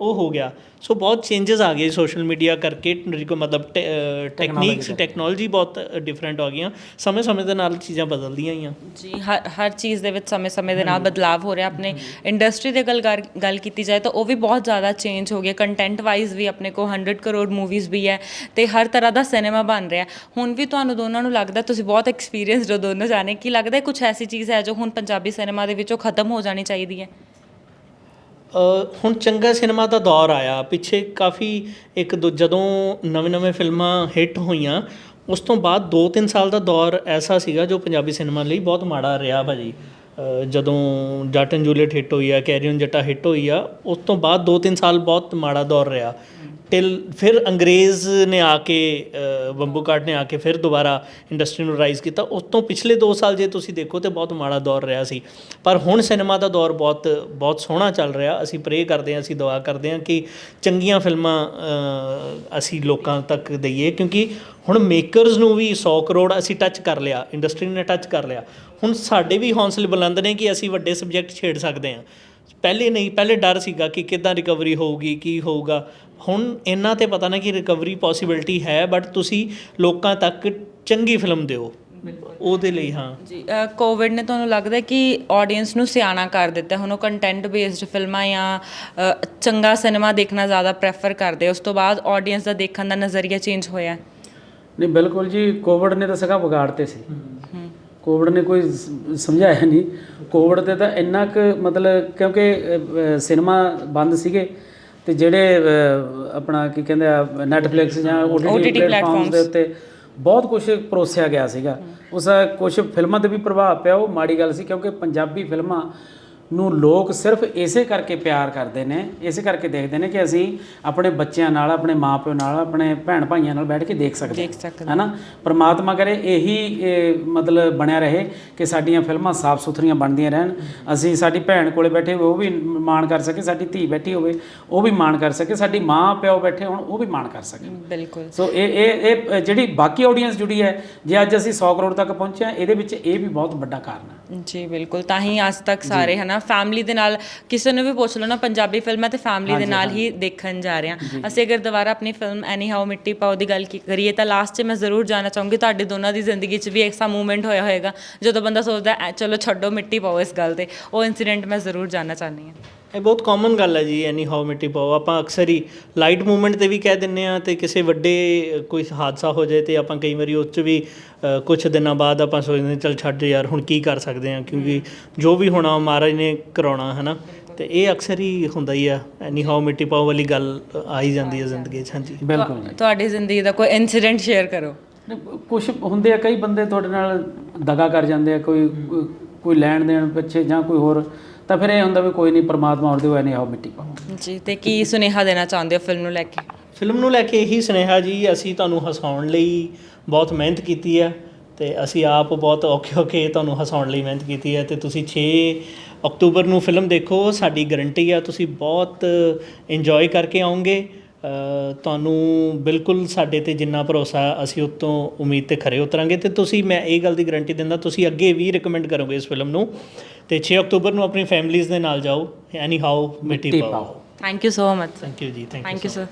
ਉਹ ਹੋ ਗਿਆ। ਸੋ ਬਹੁਤ ਚੇਂਜਸ ਆ ਗਏ ਸੋਸ਼ਲ ਮੀਡੀਆ ਕਰਕੇ। ਰਿਕੋ ਮਤਲਬ ਟੈਕਨੀਕਸ ਟੈਕਨੋਲੋਜੀ ਬਹੁਤ ਡਿਫਰੈਂਟ ਹੋ ਗਈਆਂ। ਸਮੇਂ ਸਮੇਂ ਦੇ ਨਾਲ ਚੀਜ਼ਾਂ ਬਦਲਦੀਆਂ ਹੀ ਆ ਜੀ ਹਰ ਹਰ ਚੀਜ਼ ਦੇ ਵਿੱਚ ਸਮੇਂ-ਸਮੇਂ ਦੇ ਨਾਲ ਬਦਲਾਅ ਹੋ ਰਿਹਾ। ਆਪਣੇ ਇੰਡਸਟਰੀ ਦੇ ਗੱਲ ਗੱਲ ਕੀਤੀ ਜਾਏ ਤਾਂ ਉਹ ਵੀ ਬਹੁਤ ਜ਼ਿਆਦਾ ਚੇਂਜ ਹੋ ਗਿਆ ਕੰਟੈਂਟ ਵਾਈਜ਼ ਵੀ ਆਪਣੇ ਕੋ 100 ਕਰੋੜ ਮੂਵੀਜ਼ ਵੀ ਹੈ ਤੇ ਹਰ ਤਰ੍ਹਾਂ ਦਾ ਸਿਨੇਮਾ ਬਣ ਰਿਹਾ ਹੁਣ ਵੀ ਤੁਹਾਨੂੰ ਦੋਨਾਂ ਨੂੰ ਲੱਗਦਾ ਤੁਸੀਂ ਬਹੁਤ ਐਕਸਪੀਰੀਅੰਸਡ ਹੋ ਦੋਨੋਂ ਜਾਣੇ ਕੀ ਲੱਗਦਾ ਕੁਝ ਐਸੀ ਚੀਜ਼ ਹੈ ਜੋ ਹੁਣ ਪੰਜਾਬੀ ਸਿਨੇਮਾ ਦੇ ਵਿੱਚੋਂ ਖਤਮ ਹੋ ਜਾਣੀ ਚਾਹੀਦੀ ਹੈ? ਹੁਣ ਚੰਗਾ ਸਿਨੇਮਾ ਦਾ ਦੌਰ ਆਇਆ। ਪਿੱਛੇ ਕਾਫੀ ਇੱਕ ਦੋ ਜਦੋਂ ਨਵੇਂ-ਨਵੇਂ ਫਿਲਮਾਂ ਹਿੱਟ ਹੋਈਆਂ ਉਸ ਤੋਂ ਬਾਅਦ 2-3 ਸਾਲ ਦਾ ਦੌਰ ਐਸਾ ਸੀਗਾ ਜੋ ਪੰਜਾਬੀ ਸਿਨੇਮਾ ਲਈ ਬਹੁਤ ਮਾੜਾ ਰਿਹਾ ਭਾਜੀ। ਅ, ਜਦੋਂ ਜੱਟ ਐਂਡ ਜੂਲੀਅਟ ਹਿੱਟ ਹੋਈ ਆ ਕੈਰੀਅਨ ਜੱਟਾ ਹਿੱਟ ਹੋਈ ਆ ਉਸ ਤੋਂ ਬਾਅਦ 2-3 ਸਾਲ ਬਹੁਤ ਮਾੜਾ ਦੌਰ ਰਿਹਾ। ਟਿਲ ਫਿਰ ਅੰਗਰੇਜ਼ ਨੇ ਆ ਕੇ ਅ, ਬੰਬੂ ਕਾਟ ਨੇ ਆ ਕੇ ਫਿਰ ਦੁਬਾਰਾ ਇੰਡਸਟਰੀ ਨੂੰ ਰਾਈਜ਼ ਕੀਤਾ। ਉਸ ਤੋਂ ਪਿਛਲੇ 2 ਸਾਲ ਜੇ ਤੁਸੀਂ ਦੇਖੋ ਤੇ ਬਹੁਤ ਮਾੜਾ ਦੌਰ ਰਿਹਾ ਸੀ। ਪਰ ਹੁਣ ਸਿਨੇਮਾ ਦਾ ਦੌਰ ਬਹੁਤ ਬਹੁਤ ਸੋਹਣਾ ਚੱਲ ਰਿਹਾ। ਅਸੀਂ ਪ੍ਰੇ ਕਰਦੇ ਹਾਂ ਅਸੀਂ ਦੁਆ ਕਰਦੇ ਹਾਂ ਕਿ ਚੰਗੀਆਂ ਫਿਲਮਾਂ ਅਸੀਂ ਲੋਕਾਂ ਤੱਕ ਦਈਏ। ਕਿਉਂਕਿ ਹੁਣ ਮੇਕਰਸ ਨੂੰ ਵੀ 100 ਕਰੋੜ ਅਸੀਂ ਟੱਚ ਕਰ ਲਿਆ। ਇੰਡਸਟਰੀ ਨੇ ਟੱਚ ਕਰ ਲਿਆ। ਹੁਣ ਸਾਡੇ ਵੀ ਹੌਸਲੇ ਬੁਲੰਦ ਨੇ ਕਿ ਅਸੀਂ ਵੱਡੇ ਸਬਜੈਕਟ ਛੇੜ ਸਕਦੇ ਹਾਂ। ਪਹਿਲੇ ਨਹੀਂ ਪਹਿਲੇ ਡਰ ਸੀਗਾ ਕਿ ਕਿੱਦਾਂ ਰਿਕਵਰੀ ਹੋਊਗੀ ਕੀ ਹੋਊਗਾ। ਹੁਣ ਇਹਨਾਂ ਤੇ ਪਤਾ ਨਾ ਕਿ ਰਿਕਵਰੀ ਪੋਸਿਬਿਲਿਟੀ ਹੈ ਬਟ ਤੁਸੀਂ ਲੋਕਾਂ ਤੱਕ ਚੰਗੀ ਫਿਲਮ ਦਿਓ। ਉਹਦੇ ਲਈ ਹਾਂ। ਜੀ ਕੋਵਿਡ ਨੇ ਤੁਹਾਨੂੰ ਲੱਗਦਾ ਕਿ ਆਡੀਅנס ਨੂੰ ਸਿਆਣਾ ਕਰ ਦਿੱਤਾ? ਹੁਣ ਉਹ ਕੰਟੈਂਟ ਬੇਸਡ ਫਿਲਮਾਂ ਜਾਂ ਚੰਗਾ ਸਿਨੇਮਾ ਦੇਖਣਾ ਜ਼ਿਆਦਾ ਪ੍ਰੈਫਰ ਕਰਦੇ ਉਸ ਤੋਂ ਬਾਅਦ ਆਡੀਅנס ਦਾ ਦੇਖਣ ਦਾ ਨਜ਼ਰੀਆ ਚੇਂਜ ਹੋਇਆ? ਨਹੀਂ ਬਿਲਕੁਲ ਜੀ ਕੋਵਿਡ ਨੇ ਤਾਂ ਸਗਾ ਵਿਗਾੜਤੇ ਸੀ। ਕੋਵਿਡ ਨੇ ਕੋਈ ਸਮਝਾਇਆ ਨਹੀਂ। ਕੋਵਿਡ ਤੇ ਤਾਂ ਇੰਨਾ ਕੁ ਮਤਲਬ ਕਿਉਂਕਿ ਸਿਨੇਮਾ ਬੰਦ ਸੀਗੇ ਤੇ ਜਿਹੜੇ ਆਪਣਾ ਕੀ ਕਹਿੰਦੇ ਆ ਨੈਟਫਲਿਕਸ ਜਾਂ OTT OTT ਪਲੇਟਫਾਰਮਸ ਦੇ ਉੱਤੇ ਬਹੁਤ ਕੁਝ ਪਰੋਸਿਆ ਗਿਆ ਸੀਗਾ। ਉਸ ਕੁਝ ਫਿਲਮਾਂ ਤੇ ਵੀ ਪ੍ਰਭਾਵ ਪਿਆ ਉਹ ਮਾੜੀ ਗੱਲ ਸੀ ਕਿਉਂਕਿ ਪੰਜਾਬੀ ਫਿਲਮਾਂ ਨੂੰ ਲੋਕ ਸਿਰਫ ਇਸੇ ਕਰਕੇ ਪਿਆਰ ਕਰਦੇ ਨੇ ਇਸੇ ਕਰਕੇ ਦੇਖਦੇ ਨੇ ਕਿ ਅਸੀਂ ਆਪਣੇ ਬੱਚਿਆਂ ਨਾਲ ਆਪਣੇ ਮਾਪਿਓ ਨਾਲ ਆਪਣੇ ਭੈਣ ਭਾਈਆਂ ਨਾਲ ਬੈਠ ਕੇ ਦੇਖ ਸਕਦੇ ਸਕਦੇ ਹਨਾ? ਪ੍ਰਮਾਤਮਾ ਕਰੇ ਇਹੀ ਮਤਲਬ ਬਣਿਆ ਰਹੇ ਕਿ ਸਾਡੀਆਂ ਫਿਲਮਾਂ ਸਾਫ਼ ਸੁਥਰੀਆਂ ਬਣਦੀਆਂ ਰਹਿਣ। ਅਸੀਂ ਸਾਡੀ ਭੈਣ ਕੋਲੇ ਬੈਠੇ ਉਹ ਵੀ ਮਾਣ ਕਰ ਸਕੇ ਸਾਡੀ ਧੀ ਬੈਠੀ ਹੋਵੇ ਉਹ ਵੀ ਮਾਣ ਕਰ ਸਕੇ ਸਾਡੀ ਮਾਂ ਪਿਓ ਬੈਠੇ ਹੋਣ ਉਹ ਵੀ ਮਾਣ ਕਰ ਸਕੇ। ਬਿਲਕੁਲ। ਸੋ ਇਹ ਇਹ ਇਹ ਜਿਹੜੀ ਬਾਕੀ ਆਡੀਅנס ਜੁੜੀ ਹੈ ਜੇ ਅੱਜ ਅਸੀਂ 100 ਕਰੋੜ ਤੱਕ ਪਹੁੰਚੇ ਹਾਂ ਇਹਦੇ ਵਿੱਚ ਇਹ ਵੀ ਬਹੁਤ ਵੱਡਾ ਕਾਰਨ ਹੈ। ਜੀ ਬਿਲਕੁਲ। ਤਾਂ ਹੀ ਅੱਜ ਤੱਕ ਸਾਰੇ ਹਨਾ ਫੈਮਿਲੀ ਦੇ ਨਾਲ ਕਿਸੇ ਨੂੰ ਵੀ ਪੁੱਛ ਲਓ ਨਾ ਪੰਜਾਬੀ ਫਿਲਮਾਂ ਤੇ ਫੈਮਿਲੀ ਦੇ ਨਾਲ ਹੀ ਦੇਖਣ ਜਾ ਰਹੇ ਹਾਂ। ਅਸੀਂ ਅਗਰ ਦੁਬਾਰਾ ਆਪਣੀ ਫਿਲਮ ਐਨੀ ਹਾਊ ਮਿੱਟੀ ਪਾਓ ਦੀ ਗੱਲ ਕੀ ਕਰੀਏ ਤਾਂ ਲਾਸਟ 'ਚ ਮੈਂ ਜ਼ਰੂਰ ਜਾਣਾ ਚਾਹੂੰਗੀ। ਤੁਹਾਡੇ ਦੋਨਾਂ ਦੀ ਜ਼ਿੰਦਗੀ 'ਚ ਵੀ ਐਸਾ ਮੂਮੈਂਟ ਹੋਇਆ ਹੋਏਗਾ। ਜਦੋਂ ਬੰਦਾ ਸੋਚਦਾ ਚਲੋ ਛੱਡੋ ਮਿੱਟੀ ਪਾਓ ਇਸ ਗੱਲ ਤੇ। ਉਹ ਇਨਸੀਡੈਂਟ ਮੈਂ ਜ਼ਰੂਰ ਜਾਣਨਾ ਚਾਹਨੀ ਹਾਂ। ਇਹ ਬਹੁਤ ਕਾਮਨ ਗੱਲ ਹੈ ਜੀ ਐਨੀ ਹਾਊ ਮਿੱਟੀ ਪਾਓ। ਆਪਾਂ ਅਕਸਰ ਹੀ ਲਾਈਟ ਮੂਵਮੈਂਟ ਤੇ ਵੀ ਕਹਿ ਦਿੰਨੇ ਆ ਤੇ ਕਿਸੇ ਵੱਡੇ ਕੋਈ ਹਾਦਸਾ ਹੋ ਜਾਏ ਤੇ ਆਪਾਂ ਕਈ ਵਾਰੀ ਉਸ 'ਚ ਵੀ ਕੁਝ ਦਿਨਾਂ ਬਾਅਦ ਆਪਾਂ ਸੋਚਦੇ ਚੱਲ ਛੱਡ ਯਾਰ ਹੁਣ ਕੀ ਕਰ ਸਕਦੇ ਆ ਕਿਉਂਕਿ ਜੋ ਵੀ ਹੋਣਾ ਮਹਾਰਾਜ ਨੇ ਕਰਾਉਣਾ ਹੈ ਨਾ ਤੇ ਇਹ ਅਕਸਰ ਹੀ ਹੁੰਦਾ ਹੀ ਆ ਐਨੀ ਹਾਊ ਮਿੱਟੀ ਪਾਓ ਵਾਲੀ ਗੱਲ ਆ ਹੀ ਜਾਂਦੀ ਹੈ ਜ਼ਿੰਦਗੀ 'ਚ ਹਾਂਜੀ। ਬਿਲਕੁਲ ਤੁਹਾਡੀ ਜ਼ਿੰਦਗੀ ਦਾ ਕੋਈ ਇਨਸੀਡੈਂਟ ਸ਼ੇਅਰ ਕਰੋ। ਕੁਝ ਹੁੰਦੇ ਆ ਕਈ ਬੰਦੇ ਤੁਹਾਡੇ ਨਾਲ ਦਗਾ ਕਰ ਜਾਂਦੇ ਆ ਕੋਈ ਕੋਈ ਲੈਣ ਦੇਣ ਪਿੱਛੇ ਜਾਂ ਕੋਈ ਹੋਰ ਤਾਂ ਫਿਰ ਇਹ ਹੁੰਦਾ ਵੀ ਕੋਈ ਨਹੀਂ ਪ੍ਰਮਾਤਮਾ ਹੋਰ ਦਿਓ ਐ ਨਹੀਂ ਆਓ ਮਿੱਟੀ ਪਾਓ। ਜੀ ਤੇ ਕੀ ਸੁਨੇਹਾ ਦੇਣਾ ਚਾਹੁੰਦੇ ਹੋ ਫਿਲਮ ਨੂੰ ਲੈ ਕੇ? ਫਿਲਮ ਨੂੰ ਲੈ ਕੇ ਇਹੀ ਸੁਨੇਹਾ ਜੀ ਅਸੀਂ ਤੁਹਾਨੂੰ ਹਸਾਉਣ ਲਈ ਬਹੁਤ ਮਿਹਨਤ ਕੀਤੀ ਹੈ ਤੇ ਅਸੀਂ ਆਪ ਬਹੁਤ ਔਖੇ ਕੇ ਤੁਹਾਨੂੰ ਹਸਾਉਣ ਲਈ ਮਿਹਨਤ ਕੀਤੀ ਹੈ ਤੇ ਤੁਸੀਂ 6 ਅਕਤੂਬਰ ਨੂੰ ਫਿਲਮ ਦੇਖੋ ਸਾਡੀ ਗਾਰੰਟੀ ਆ ਤੁਸੀਂ ਬਹੁਤ ਇੰਜੋਏ ਕਰਕੇ ਆਓਗੇ ਅ, ਤੁਹਾਨੂੰ ਬਿਲਕੁਲ ਸਾਡੇ ਤੇ ਜਿੰਨਾ ਭਰੋਸਾ ਅਸੀਂ ਉਤੋਂ ਉਮੀਦ ਤੇ ਖਰੇ ਉਤਰਾਂਗੇ ਤੇ ਤੁਸੀਂ ਮੈਂ ਇਹ ਗੱਲ ਦੀ ਗਾਰੰਟੀ ਦਿੰਦਾ ਤੁਸੀਂ ਅੱਗੇ ਵੀ ਰეკਮੈਂਡ ਕਰੋਗੇ ਇਸ ਫਿਲਮ ਨੂੰ ਤੇ 6 ਅਕਤੂਬਰ ਨੂੰ ਆਪਣੀ ਫੈਮਿਲੀਜ਼ ਦੇ ਨਾਲ ਜਾਓ ਐਨੀ ਹਾਊ ਮਿੱਟੀ ਪਾਓ। Thank you so much thank you ਜੀ ਥੈਂਕ ਯੂ ਸਰ